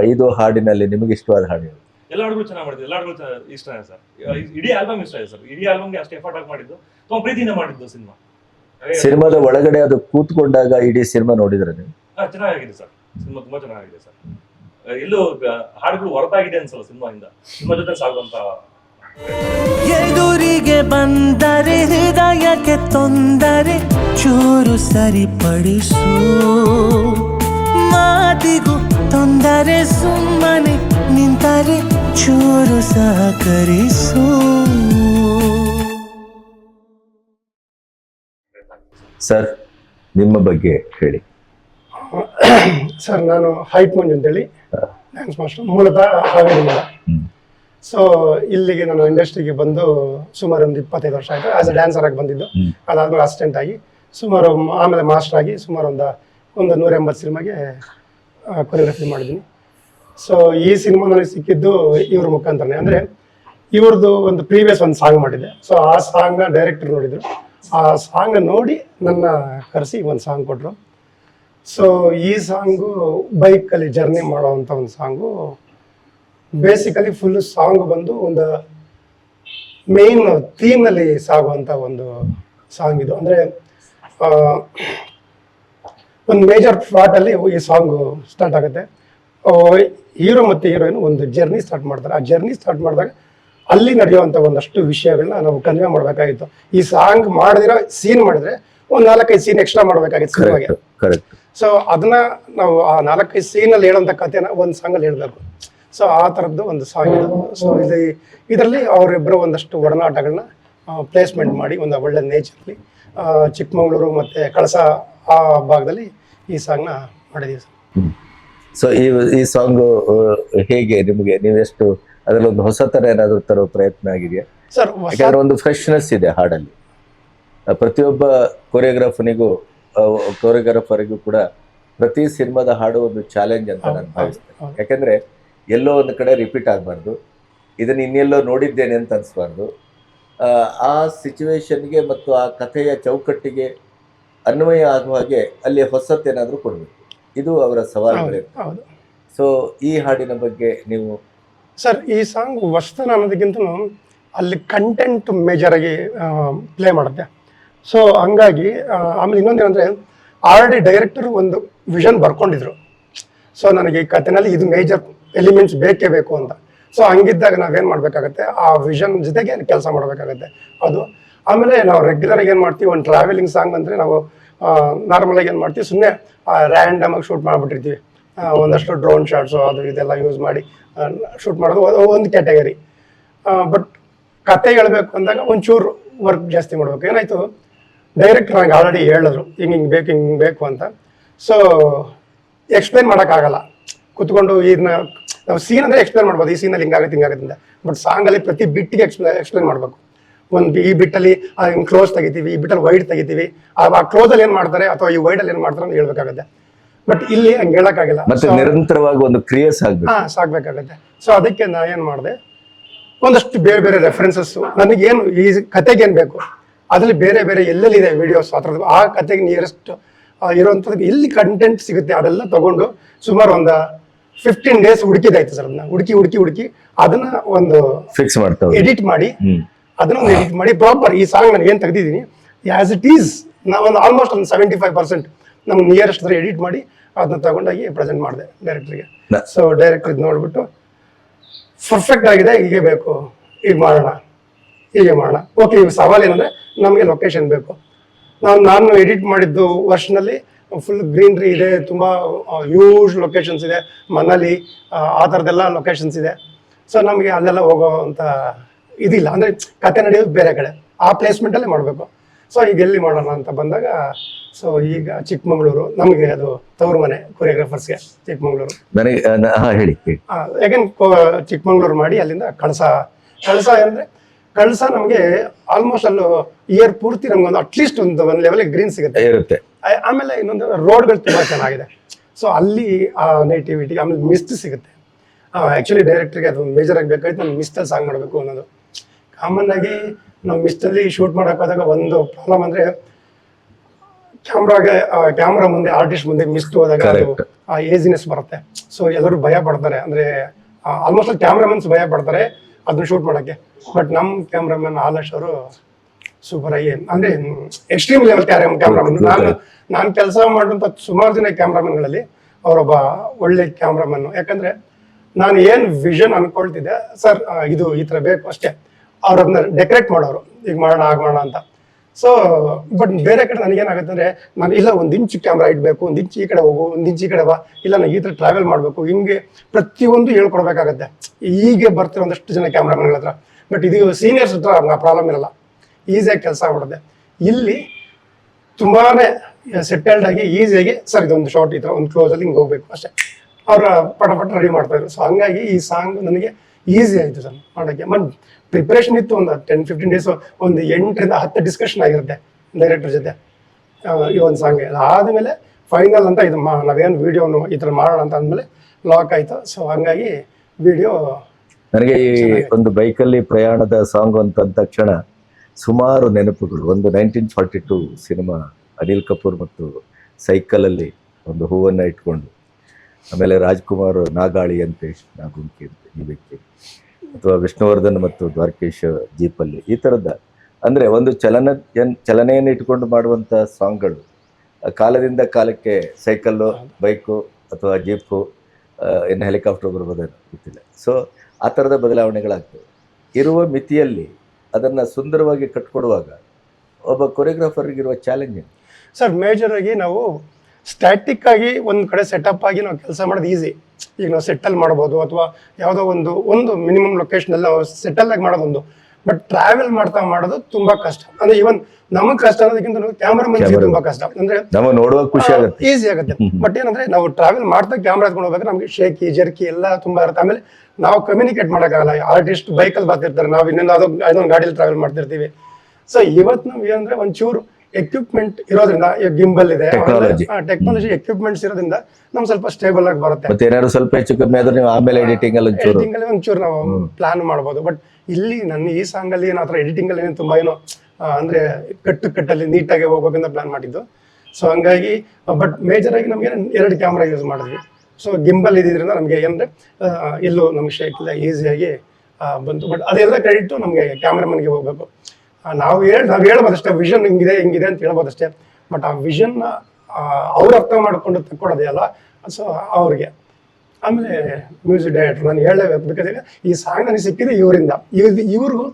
ಐದು ಹಾಡಿನಲ್ಲಿ ನಿಮಗೆ ಇಷ್ಟವಾದ ಹಾಡು? ಎಲ್ಲ ಹಾಡುಗಳು ಚೆನ್ನಾಗಿ ಮಾಡಿದ್ರು ಎಲ್ಲ ಹಾಡುಗಳು ಇಷ್ಟ ಸರ್. ಇಡೀ ಆಲ್ಬಮ್ ಇಷ್ಟ ಇದೆ ಸರ್. ಇಡೀ ಆಲ್ಬಮ್ಗೆ ಅಷ್ಟು ಎಫರ್ಟ್ ಆಗಿ ಮಾಡಿದ್ದು. ತುಂಬ ಪ್ರೀತಿಯಿಂದ ಮಾಡಿದ್ದು ಸಿನಿಮಾ. ಸಿನಿಮಾದ ಒಳಗಡೆ ಅದು ಕೂತ್ಕೊಂಡಾಗ ಇಡೀ ಸಿನಿಮಾ ನೋಡಿದ್ರೆ ನೀವು? ಚೆನ್ನಾಗಿದೆ ಸರ್. ಸಿನಿಮಾ ತುಂಬಾ ಚೆನ್ನಾಗಿದೆ ಸರ್. ಎಲ್ಲೂ ಹಾಡುಗಳು ಹೊರತಾಗಿದೆ ಅನ್ಸಲ್ಲ ಸಿನಿಮಾದಿಂದ ಸಿನಿಮಾ ಜೊತೆ ಸಾಗುವಂತ ಎದುರಿಗೆ ಬಂದರೆ ಹೃದಯಕ್ಕೆ ತೊಂದರೆ ಚೂರು ಸರಿಪಡಿಸು. ಮಾತಿಗೂ ತೊಂದರೆ ಸುಮ್ಮನೆ ನಿಂತರೆ ಚೂರು ಸಹಕರಿಸು. ಸರ್ ನಿಮ್ಮ ಬಗ್ಗೆ ಹೇಳಿ. ಸರ್ ನಾನು ಹೈಟ್ ಮಂಜು ಅಂತೇಳಿ ಡ್ಯಾನ್ಸ್ ಮಾಸ್ಟರ್ ಮೂಲತಃ ಹಾವೇರಿಯಿಂದ ಸೊ ಇಲ್ಲಿಗೆ ನಾನು ಇಂಡಸ್ಟ್ರಿಗೆ ಬಂದು ಸುಮಾರು ಒಂದು ಇಪ್ಪತ್ತೈದು ವರ್ಷ ಆಯಿತು. ಆಸ್ ಅ ಡ್ಯಾನ್ಸರ್ ಆಗಿ ಬಂದಿದ್ದು. ಅದಾದ್ಮೇಲೆ ಅಸಿಸ್ಟೆಂಟ್ ಆಗಿ ಸುಮಾರು ಆಮೇಲೆ ಮಾಸ್ಟರ್ ಆಗಿ ಸುಮಾರು ಒಂದು ಒಂದು ನೂರ ಎಂಬತ್ತು ಸಿನಿಮಾಗೆ ಕೊರಿಯೋಗ್ರಫಿ ಮಾಡಿದ್ದೀನಿ. ಸೊ ಈ ಸಿನಿಮಾ ನನಗೆ ಸಿಕ್ಕಿದ್ದು ಇವ್ರ ಮುಖಾಂತರನೇ. ಅಂದರೆ ಇವ್ರದ್ದು ಒಂದು ಪ್ರೀವಿಯಸ್ ಒಂದು ಸಾಂಗ್ ಮಾಡಿದ್ದೆ. ಸೊ ಆ ಸಾಂಗ್ನ ಡೈರೆಕ್ಟರ್ ನೋಡಿದ್ರು. ಆ ಸಾಂಗ್ ನೋಡಿ ನನ್ನ ಕರೆಸಿ ಒಂದು ಸಾಂಗ್ ಕೊಟ್ಟರು ಸೊ ಈ ಸಾಂಗು ಬೈಕಲ್ಲಿ ಜರ್ನಿ ಮಾಡೋವಂಥ ಒಂದು ಸಾಂಗು ಬೇಸಿಕಲಿ ಫುಲ್ ಸಾಂಗ್ ಬಂದು ಒಂದು ಮೇನ್ ಥೀಮಲ್ಲಿ ಸಾಗುವಂಥ ಒಂದು ಸಾಂಗ್ ಇದು. ಅಂದರೆ ಒಂದು ಮೇಜರ್ ಅಲ್ಲಿ ಈ ಸಾಂಗು ಸ್ಟಾರ್ಟ್ ಆಗುತ್ತೆ. ಹೀರೋ ಮತ್ತು ಹೀರೋಯಿನ್ ಒಂದು ಜರ್ನಿ ಸ್ಟಾರ್ಟ್ ಮಾಡ್ತಾರೆ. ಆ ಜರ್ನಿ ಸ್ಟಾರ್ಟ್ ಮಾಡಿದಾಗ ಅಲ್ಲಿ ನಡೆಯುವಂಥ ಒಂದಷ್ಟು ವಿಷಯಗಳನ್ನ ನಾವು ಕನ್ವೆ ಮಾಡಬೇಕಾಗಿತ್ತು. ಈ ಸಾಂಗ್ ಮಾಡಿದಿರೋ ಸೀನ್ ಮಾಡಿದ್ರೆ ಒಂದು ನಾಲ್ಕೈದು ಸೀನ್ ಎಕ್ಸ್ಟ್ರಾ ಮಾಡಬೇಕಾಗಿತ್ತು ಸಿನಿಮಾಗೆ. ಸೊ ಅದನ್ನ ನಾವು ಆ ನಾಲ್ಕೈದು ಸೀನಲ್ಲಿ ಹೇಳೋಂಥ ಕಥೆನ ಒಂದು ಸಾಂಗಲ್ಲಿ ಹೇಳಬೇಕು. ಸೊ ಆ ಥರದ್ದು ಒಂದು ಸಾಂಗ್ ಇದು. ಸೊ ಇದು ಇದರಲ್ಲಿ ಅವರಿಬ್ಬರು ಒಂದಷ್ಟು ಒಡನಾಟಗಳನ್ನ ಪ್ಲೇಸ್ಮೆಂಟ್ ಮಾಡಿ ಒಂದು ಒಳ್ಳೆ ನೇಚರ್ಲಿ ಚಿಕ್ಕಮಗಳೂರು ಮತ್ತು ಕಳಸ ಆ ಭಾಗದಲ್ಲಿ ಈ ಸಾಂಗ್ನ ಮಾಡಿದ್ದೀವಿ ಸರ್. ಸೊ ಈ ಈ ಸಾಂಗು ಹೇಗೆ ನಿಮಗೆ ನೀವೆಷ್ಟು ಅದರಲ್ಲಿ ಒಂದು ಹೊಸತನ ಏನಾದರೂ ತರೋ ಪ್ರಯತ್ನ ಆಗಿದೆಯಾ? ಸರ್ ಯಾಕಂದ್ರೆ ಒಂದು ಫ್ರೆಶ್ನೆಸ್ ಇದೆ ಹಾಡಲ್ಲಿ. ಪ್ರತಿಯೊಬ್ಬ ಕೊರಿಯೋಗ್ರಾಫನಿಗೂ ಕೊರಿಯೋಗ್ರಾಫರಿಗೂ ಕೂಡ ಪ್ರತಿ ಸಿನಿಮಾದ ಹಾಡು ಒಂದು ಚಾಲೆಂಜ್ ಅಂತ ನಾನು ಭಾವಿಸ್ತೇನೆ. ಯಾಕಂದ್ರೆ ಎಲ್ಲೋ ಒಂದು ಕಡೆ ರಿಪೀಟ್ ಆಗಬಾರ್ದು. ಇದನ್ನ ಇನ್ನೆಲ್ಲೋ ನೋಡಿದ್ದೇನೆ ಅಂತ ಅನ್ಸ್ಬಾರ್ದು. ಆ, ಸಿಚುವೇಶನ್ಗೆ ಮತ್ತು ಆ ಕಥೆಯ ಚೌಕಟ್ಟಿಗೆ ಅನ್ವಯ ಆಗುವ ಹಾಗೆ ಅಲ್ಲಿ ಹೊಸತ್ತೇನಾದರೂ ಕೊಡಬೇಕು. ಇದು ಅವರ ಸವಾಲುಗಳಿರುತ್ತೆ ಸೊ ಈ ಹಾಡಿನ ಬಗ್ಗೆ ನೀವು ಸರ್ ಈ ಸಾಂಗ್ ವಸ್ತುನ ಅನ್ನೋದಕ್ಕಿಂತ ಅಲ್ಲಿ ಕಂಟೆಂಟ್ ಮೇಜರಾಗಿ ಪ್ಲೇ ಮಾಡುತ್ತೆ. ಸೊ ಹಂಗಾಗಿ ಆಮೇಲೆ ಇನ್ನೊಂದೇನಂದ್ರೆ ಆಲ್ರೆಡಿ ಡೈರೆಕ್ಟರ್ ಒಂದು ವಿಷನ್ ಬರ್ಕೊಂಡಿದ್ರು. ಸೊ ನನಗೆ ಈ ಕಥೆನಲ್ಲಿ ಇದು ಮೇಜರ್ ಎಲಿಮೆಂಟ್ಸ್ ಬೇಕೇ ಬೇಕು ಅಂತ. ಸೊ ಹಂಗಿದ್ದಾಗ ನಾವೇನು ಮಾಡಬೇಕಾಗತ್ತೆ? ಆ ವಿಷನ್ ಜೊತೆಗೆ ಕೆಲಸ ಮಾಡಬೇಕಾಗತ್ತೆ. ಅದು, ಆಮೇಲೆ ನಾವು ರೆಗ್ಯುಲರ್ ಆಗಿ ಏನು ಮಾಡ್ತೀವಿ? ಒಂದು ಟ್ರಾವೆಲಿಂಗ್ ಸಾಂಗ್ ಅಂದರೆ ನಾವು ನಾರ್ಮಲ್ ಆಗಿ ಏನು ಮಾಡ್ತೀವಿ? ಸುಮ್ಮನೆ ರ್ಯಾಂಡಮ್ ಆಗಿ ಶೂಟ್ ಮಾಡಿಬಿಟ್ಟಿರ್ತೀವಿ. ಒಂದಷ್ಟು ಡ್ರೋನ್ ಶಾಟ್ಸು ಅದು ಇದೆಲ್ಲ ಯೂಸ್ ಮಾಡಿ ಶೂಟ್ ಮಾಡೋದು ಒಂದು ಕ್ಯಾಟಗರಿ ಬಟ್ ಕತೆ ಹೇಳ್ಬೇಕು ಅಂದಾಗ ಒಂಚೂರು ವರ್ಕ್ ಜಾಸ್ತಿ ಮಾಡಬೇಕು. ಏನಾಯ್ತು? ಡೈರೆಕ್ಟರ್ ನಂಗೆ ಆಲ್ರೆಡಿ ಹೇಳಿದ್ರು, ಹಿಂಗೆ ಹಿಂಗೆ ಬೇಕು ಹಿಂಗೆ ಬೇಕು ಅಂತ. ಸೊ ಎಕ್ಸ್ಪ್ಲೇನ್ ಮಾಡೋಕ್ಕಾಗಲ್ಲ. ಕುತ್ಕೊಂಡು ಇದನ್ನ, ನಾವು ಸೀನ್ ಅಂದರೆ ಎಕ್ಸ್ಪ್ಲೇನ್ ಮಾಡ್ಬೋದು. ಈ ಸೀನಲ್ಲಿ ಹಿಂಗಾಗುತ್ತೆ ಹಿಂಗಾಗುತ್ತೆ ಅಂತ. ಬಟ್ ಸಾಂಗಲ್ಲಿ ಪ್ರತಿ ಬಿಟ್ಟಿಗೆ ಎಕ್ಸ್ಪ್ಲೇನ್ ಎಕ್ಸ್ಪ್ಲೇನ್ ಮಾಡಬೇಕು. ಒಂದು ಈ ಬಿಟ್ಟಲ್ಲಿ ಕ್ಲೋಸ್ ತೆಗಿತೀವಿ, ಈ ಬಿಟ್ಟಲ್ಲಿ ವೈಡ್ ತೆಗಿತೀವಿ. ಆ ಕ್ಲೋಸಲ್ಲಿ ಏನು ಮಾಡ್ತಾರೆ? ಅಥವಾ ಈ ವೈಡಲ್ಲಿ ಏನು ಮಾಡ್ತಾರೆ ಅಂತ ಹೇಳ್ಬೇಕಾಗುತ್ತೆ. ಬಟ್ ಇಲ್ಲಿ ಹಂಗೆ ಹೇಳಕ್ಕಾಗಿಲ್ಲ. ಮತ್ತೆ ನಿರಂತರವಾಗಿ ಒಂದು ಕ್ರಿಯೆ ಹಾ ಸೊ ಅದಕ್ಕೆ ನಾ ಏನ್ ಮಾಡಿದೆ? ಒಂದಷ್ಟು ಬೇರೆ ಬೇರೆ ರೆಫರೆನ್ಸಸ್ ನನಗೇನು ಈ ಕತೆಗೆ ಏನ್ ಬೇಕು? ಅದ್ರಲ್ಲಿ ಬೇರೆ ಬೇರೆ ಎಲ್ಲೆಲ್ಲಿದೆ ವಿಡಿಯೋಸ್ ಆ ಥರದ್ದು? ಆ ಕತೆಗೆ ನಿಯರೆಸ್ಟ್ ಇರುವಂಥದ್ದು ಎಲ್ಲಿ ಕಂಟೆಂಟ್ ಸಿಗುತ್ತೆ ಅದೆಲ್ಲ ತಗೊಂಡು ಸುಮಾರು ಒಂದು ಫಿಫ್ಟೀನ್ ಡೇಸ್ ಹುಡುಕಿದಾಯ್ತು ಸರ್ ಅದನ್ನ. ಹುಡುಕಿ ಹುಡುಕಿ ಹುಡುಕಿ ಅದನ್ನ ಒಂದು ಫಿಕ್ಸ್ ಮಾಡ್ತಾ ಎಡಿಟ್ ಮಾಡಿ ಅದನ್ನ ಒಂದು ಎಡಿಟ್ ಮಾಡಿ ಪ್ರಾಪರ್ ಈ ಸಾಂಗ್ ನಾನು ಏನು ತೆಗೆದಿದ್ದೀನಿ? ಆಸ್ ಇಟ್ ಈಸ್ ನಾವೊಂದು ಆಲ್ಮೋಸ್ಟ್ ಒಂದು ಸೆವೆಂಟಿ ಫೈವ್ ಪರ್ಸೆಂಟ್ ನಮ್ಗೆ ನಿಯರೆಸ್ಟ್ ಹತ್ರ ಎಡಿಟ್ ಮಾಡಿ ಅದನ್ನ ತಗೊಂಡೋಗಿ ಪ್ರೆಸೆಂಟ್ ಮಾಡಿದೆ ಡೈರೆಕ್ಟ್ರಿಗೆ ಸೊ ಡೈರೆಕ್ಟರ್ ಇದು ನೋಡ್ಬಿಟ್ಟು ಪರ್ಫೆಕ್ಟ್ ಆಗಿದೆ ಹೀಗೆ ಬೇಕು. ಈಗ ಮಾಡೋಣ. ಹೀಗೆ ಮಾಡೋಣ. ಓಕೆ ಈಗ ಸವಾಲು ಏನಂದ್ರೆ ನಮಗೆ ಲೊಕೇಶನ್ ಬೇಕು. ನಾನು ನಾನು ಎಡಿಟ್ ಮಾಡಿದ್ದು ವರ್ಷನಲ್ಲಿ ಫುಲ್ ಗ್ರೀನ್ರಿ ಇದೆ ತುಂಬ ಹ್ಯೂಜ್ ಲೊಕೇಶನ್ಸ್ ಇದೆ. ಮನಾಲಿ ಆ, ಆ ಥರದ್ದೆಲ್ಲ ಲೊಕೇಶನ್ಸ್ ಇದೆ. ಸೊ ನಮಗೆ ಅಲ್ಲೆಲ್ಲ ಹೋಗೋ ಅಂತ ಇದಿಲ್ಲ. ಅಂದರೆ ಕತೆ ನಡೆಯೋದು ಬೇರೆ ಕಡೆ. ಆ ಪ್ಲೇಸ್ಮೆಂಟಲ್ಲೇ ಮಾಡಬೇಕು. ಸೊ ಈಗ ಎಲ್ಲಿ ಮಾಡೋಣ ಅಂತ ಬಂದಾಗ ಸೊ ಈಗ ಚಿಕ್ಕಮಗಳೂರು ನಮಗೆ ಅದು ತವರು ಮನೆ ಕೊರಿಯೋಗ್ರಾಫರ್ಸ್ಗೆ ಚಿಕ್ಕಮಗಳೂರು. ನನಗೆ ಹಾ ಹೇಳಿ ಚಿಕ್ಕಮಂಗ್ಳೂರು ಮಾಡಿ ಅಲ್ಲಿಂದ ಕಳಸ ಕಳಸ ಅಂದ್ರೆ ಕಳಸ ನಮಗೆ ಆಲ್ಮೋಸ್ಟ್ ಅಲ್ಲೂ ಇಯರ್ ಪೂರ್ತಿ ನಮ್ಗೆ ಒಂದು ಅಟ್ಲೀಸ್ಟ್ ಒಂದು ಒಂದು ಲೆವೆಲ್ಗೆ ಗ್ರೀನ್ ಸಿಗುತ್ತೆ. ಇರುತ್ತೆ. ಆ- ಆಮೇಲೆ ಇನ್ನೊಂದು ರೋಡ್ಗಳು ತುಂಬಾ ಚೆನ್ನಾಗಿದೆ. ಸೊ ಅಲ್ಲಿ ಆ ನೆಟಿವಿಟಿ ಆಮೇಲೆ ಮಿಸ್ಟ್ ಸಿಗುತ್ತೆ. ಆ್ಯಕ್ಚುಲಿ ಡೈರೆಕ್ಟ್ರಿಗೆ ಅದು ಮೇಜರ್ ಆಗಬೇಕಾಯ್ತು ನಾನು ಮಿಸ್ಟಲ್ಲಿ ಸಾಂಗ್ ಮಾಡಬೇಕು ಅನ್ನೋದು. ಕಾಮನ್ ಆಗಿ ನಾವು ಮಿಸ್ಟಲ್ಲಿ ಶೂಟ್ ಹೋದಾಗ ಒಂದು ಪ್ರಾಬ್ಲಮ್ ಅಂದ್ರೆ ಕ್ಯಾಮ್ರಾಗೆ ಕ್ಯಾಮ್ರಾ ಮುಂದೆ ಆರ್ಟಿಸ್ಟ್ ಮುಂದೆ ಮಿಸ್ ಹೋದಾಗ ಅದು ಆ ಏಜಿನೆಸ್ ಬರುತ್ತೆ. ಸೊ ಎಲ್ಲರೂ ಭಯ ಪಡ್ತಾರೆ. ಅಂದ್ರೆ ಆಲ್ಮೋಸ್ಟ್ ಕ್ಯಾಮ್ರಾಮನ್ಸ್ ಭಯ ಪಡ್ತಾರೆ ಅದನ್ನ ಶೂಟ್ ಮಾಡಕ್ಕೆ. ಬಟ್ ನಮ್ಮ ಕ್ಯಾಮ್ರಾಮನ್ ಆಲಶ್ ಅವರು ಸೂಪರ್ ಆಗಿ ಅಂದ್ರೆ ಎಕ್ಸ್ಟ್ರೀಮ್ ಲೆವೆಲ್ ಕ್ಯಾಮ್ರಾಮನ್ ನಾನು ನಾನು ಕೆಲಸ ಮಾಡುವಂತ ಸುಮಾರು ಜನ ಕ್ಯಾಮ್ರಾಮನ್ಗಳಲ್ಲಿ ಅವರೊಬ್ಬ ಒಳ್ಳೆ ಕ್ಯಾಮ್ರಾಮನ್ ಯಾಕಂದ್ರೆ ನಾನು ಏನ್ ವಿಷನ್ ಅನ್ಕೊಳ್ತಿದ್ದೆ ಸರ್ ಇದು ಈ ತರ ಬೇಕು ಅಷ್ಟೇ. ಅವ್ರು ಅದನ್ನ ಡೆಕೋರೇಟ್ ಮಾಡೋರು. ಈಗ ಮಾಡೋಣ, ಆಗೋಣ ಅಂತ. ಸೊ ಬಟ್ ಬೇರೆ ಕಡೆ ನನಗೇನಾಗುತ್ತೆ ಅಂದ್ರೆ, ನಾನು ಇಲ್ಲ, ಒಂದು ಇಂಚು ಕ್ಯಾಮ್ರಾ ಇಡಬೇಕು, ಒಂದು ಇಂಚು ಈ ಕಡೆ ಹೋಗು, ಒಂದು ಇಂಚು ಈ ಕಡೆ ಬಾ, ಇಲ್ಲ ನಾನು ಈ ಥರ ಟ್ರಾವೆಲ್ ಮಾಡಬೇಕು, ಹಿಂಗೆ ಪ್ರತಿಯೊಂದು ಹೇಳ್ಕೊಡ್ಬೇಕಾಗತ್ತೆ. ಹೀಗೆ ಬರ್ತಿರೋ ಒಂದಷ್ಟು ಜನ ಕ್ಯಾಮ್ರಾಮನ್ಗಳ ಹತ್ರ. ಬಟ್ ಇದು ಸೀನಿಯರ್ಸ್ ಹತ್ರ ಆ ಪ್ರಾಬ್ಲಮ್ ಇರಲ್ಲ. ಈಸಿಯಾಗಿ ಕೆಲಸ ಆಗ್ಬಿಡುತ್ತೆ. ಇಲ್ಲಿ ತುಂಬಾನೇ ಸೆಟಲ್ಡ್ ಆಗಿ ಈಸಿಯಾಗಿ ಸರ್, ಇದೊಂದು ಶಾರ್ಟ್ ಈ ಥರ, ಒಂದು ಕ್ಲೋಸಲ್ಲಿ ಹಿಂಗೆ ಹೋಗ್ಬೇಕು ಅಷ್ಟೇ. ಅವರ ಪಟ ಪಟ ರೆಡಿ ಮಾಡ್ತಾಯಿದ್ರು ಸೊ ಹಂಗಾಗಿ ಈ ಸಾಂಗ್ ನನಗೆ ಈಸಿ ಆಯಿತು ಸರ್ ಮಾಡೋಕ್ಕೆ. ಮತ್ತು ಪ್ರಿಪ್ರೇಷನ್ ಇತ್ತು ಒಂದು ಟೆನ್ ಫಿಫ್ಟೀನ್ ಡೇಸ್ ಒಂದು ಎಂಟರಿಂದ ಹತ್ತು ಡಿಸ್ಕಷನ್ ಆಗಿರುತ್ತೆ ಡೈರೆಕ್ಟರ್ ಜೊತೆ ಈ ಒಂದು ಸಾಂಗ್ ಅದಾದಮೇಲೆ ಫೈನಲ್ ಅಂತ ಇದು ಮಾ ನಾವೇನು ವೀಡಿಯೋನು ಈ ಥರ ಮಾಡೋಣ ಅಂತ ಅಂದಮೇಲೆ ಲಾಕ್ ಆಯಿತು. ಸೊ ಹಂಗಾಗಿ ವಿಡಿಯೋ ನನಗೆ ಈ ಒಂದು ಬೈಕಲ್ಲಿ ಪ್ರಯಾಣದ ಸಾಂಗ್ ಅಂತ ಅಂದ ತಕ್ಷಣ ಸುಮಾರು ನೆನಪುಗಳು. ಒಂದು nineteen forty two cinema Anil Kapoor ಮತ್ತು ಸೈಕಲಲ್ಲಿ ಒಂದು ಹೂವನ್ನು ಇಟ್ಕೊಂಡು ಆಮೇಲೆ ರಾಜ್ಕುಮಾರ್ ನಾಗಾಳಿಯಂತೆ ನಾಗುಂಕಿಯಂತೆ ಈ ವ್ಯಕ್ತಿ. ಅಥವಾ ವಿಷ್ಣುವರ್ಧನ್ ಮತ್ತು ದ್ವಾರಕೇಶ್ ಜೀಪಲ್ಲಿ ಈ ಥರದ ಅಂದರೆ ಒಂದು ಚಲನ ಚಲನೆಯನ್ನು ಇಟ್ಕೊಂಡು ಮಾಡುವಂಥ ಸಾಂಗ್ಗಳು. ಕಾಲದಿಂದ ಕಾಲಕ್ಕೆ ಸೈಕಲ್ಲು, ಬೈಕು ಅಥವಾ ಜೀಪು ಇನ್ನು ಹೆಲಿಕಾಪ್ಟರ್ ಬರ್ಬೋದೇನೋ ಗೊತ್ತಿಲ್ಲ. ಸೊ ಆ ಥರದ ಬದಲಾವಣೆಗಳಾಗ್ತವೆ. ಇರುವ ಮಿತಿಯಲ್ಲಿ ಅದನ್ನು ಸುಂದರವಾಗಿ ಕಟ್ಕೊಡುವಾಗ ಒಬ್ಬ ಕೊರಿಯೋಗ್ರಾಫರ್ಗಿರುವ ಚಾಲೆಂಜ್ ಸರ್ ಮೇಜರ್ ಆಗಿ ನಾವು ಸ್ಟ್ಯಾಟಿಕ್ ಆಗಿ ಒಂದು ಕಡೆ ಸೆಟಪ್ ಆಗಿ ನಾವು ಕೆಲಸ ಮಾಡೋದು ಈಸಿ ಈಗ ನಾವು ಸೆಟಲ್ ಮಾಡ್ಬೋದು ಅಥವಾ ಯಾವುದೋ ಒಂದು ಒಂದು ಮಿನಿಮಮ್ ಲೊಕೇಶನಲ್ಲಿ ನಾವು ಸೆಟಲ್ ಆಗಿ ಮಾಡೋದೊಂದು ಬಟ್ ಟ್ರಾವೆಲ್ ಮಾಡ್ತಾ ಮಾಡೋದು ತುಂಬಾ ಕಷ್ಟ. ಅಂದ್ರೆ ಇವನ್ ನಮಗೆ ಕಷ್ಟ ಅನ್ನೋದಕ್ಕಿಂತ ಕ್ಯಾಮ್ರಾ ಮನ್ಸಿಗೆ ತುಂಬಾ ಕಷ್ಟ. ಅಂದ್ರೆ ನೋಡುವಾಗ ಖುಷಿ ಆಗುತ್ತೆ. ಈಸಿ ಆಗುತ್ತೆ. ಬಟ್ ಏನಂದ್ರೆ ನಾವು ಟ್ರಾವೆಲ್ ಮಾಡ್ತಾ ಕ್ಯಾಮ್ರಾ ಎತ್ಕೊಂಡು ಹೋಗ್ಬೇಕಾದ್ರೆ ನಮಗೆ ಶೇಕಿ ಜರ್ಕಿ ಎಲ್ಲ ತುಂಬಾ ಇರುತ್ತೆ. ಆಮೇಲೆ ನಾವು ಕಮ್ಯುನಿಕೇಟ್ ಮಾಡೋಕ್ಕಾಗಲ್ಲ. ಆರ್ಟಿಸ್ಟ್ ಬೈಕಲ್ಲಿ ಬರ್ತಿರ್ತಾರೆ. ನಾವು ಇನ್ನೊಂದು ಅದೋ ಅದೊಂದು ಗಾಡಿಯಲ್ಲಿ ಟ್ರಾವೆಲ್ ಮಾಡ್ತಿರ್ತೀವಿ. ಸೊ ಇವತ್ತು ನಮ್ಗೆ ಏನಂದ್ರೆ ಒಂಚೂರು ಎಕ್ವಿಪ್ಮೆಂಟ್ ಇರೋದ್ರಿಂದ ಗಿಂಬಲ್ ಇದೆ. ಟೆಕ್ನಾಲಜಿ ಎಕ್ವಿಪ್ಮೆಂಟ್ಸ್ ಇರೋದ್ರಿಂದ ನಮ್ಗೆ ಸ್ವಲ್ಪ ಸ್ಟೇಬಲ್ ಆಗಿ ಬರುತ್ತೆ. ಮತ್ತೆ ಏನಾದ್ರು ಸ್ವಲ್ಪ ಹೆಚ್ಚು ಕಮ್ಮಿ ಆದ್ರೆ ನೀವು ಆಮೇಲೆ ಎಡಿಟಿಂಗ್ ಅಲ್ಲಿ ಒಂಚೂರು ಎಡಿಟಿಂಗ್ ಅಲ್ಲಿ ಒಂಚೂರು ನಾವು ಪ್ಲಾನ್ ಮಾಡ್ಬೋದು. ಬಟ್ ಇಲ್ಲಿ ನನ್ನ ಈ ಸಾಂಗ್ ಅಲ್ಲಿ ಏನೋ ಎಡಿಟಿಂಗ್ ಅಲ್ಲಿ ಏನು ತುಂಬಾ ಏನೋ ಅಂದ್ರೆ ಕಟ್ಟು ಕಟ್ಟಲ್ಲಿ ನೀಟಾಗಿ ಹೋಗೋಕಂತ ಪ್ಲಾನ್ ಮಾಡಿದ್ದು. ಸೊ ಹಂಗಾಗಿ ಬಟ್ ಮೇಜರ್ ಆಗಿ ನಮ್ಗೆ ಎರಡು ಕ್ಯಾಮ್ರಾ ಯೂಸ್ ಮಾಡಿದ್ವಿ. ಸೊ ಗಿಂಬಲ್ ಇದ್ರಿಂದ ನಮಗೆ ಏನಂದ್ರೆ ಇಲ್ಲೂ ಎಲ್ಲೂ ನಮ್ಗೆ ಶೇಕ್ ಇಲ್ಲ ಈಸಿಯಾಗಿ ಬಂತು. ಬಟ್ ಅದೆಲ್ಲ ಕ್ರೆಡಿಟ್ ನಮಗೆ ಕ್ಯಾಮ್ರಾಮನ್ಗೆ ಹೋಗ್ಬೇಕು. ನಾವು ಹೇಳಿ, ನಾವು ಹೇಳ್ಬೋದಷ್ಟೇ ವಿಷನ್ ಹಿಂಗಿದೆ ಹಿಂಗಿದೆ ಅಂತ ಹೇಳ್ಬೋದಷ್ಟೇ. ಬಟ್ ಆ ವಿಷನ್ ಅವ್ರು ಅರ್ಥ ಮಾಡಿಕೊಂಡು ತಕ್ಕೊಡೋದೇ ಅಲ್ಲ ಸೊ ಅವ್ರಿಗೆ. ಆಮೇಲೆ ಮ್ಯೂಸಿಕ್ ಡೈರೆಕ್ಟರ್ ನಾನು ಹೇಳಲೇಬೇಕು ಬಿಕಾಸ್ ಈ ಸಾಂಗ್ ನನಗೆ ಸಿಕ್ಕಿದೆ ಇವರಿಂದ. ಇವ್ರು ಇವ್ರಿಗೂ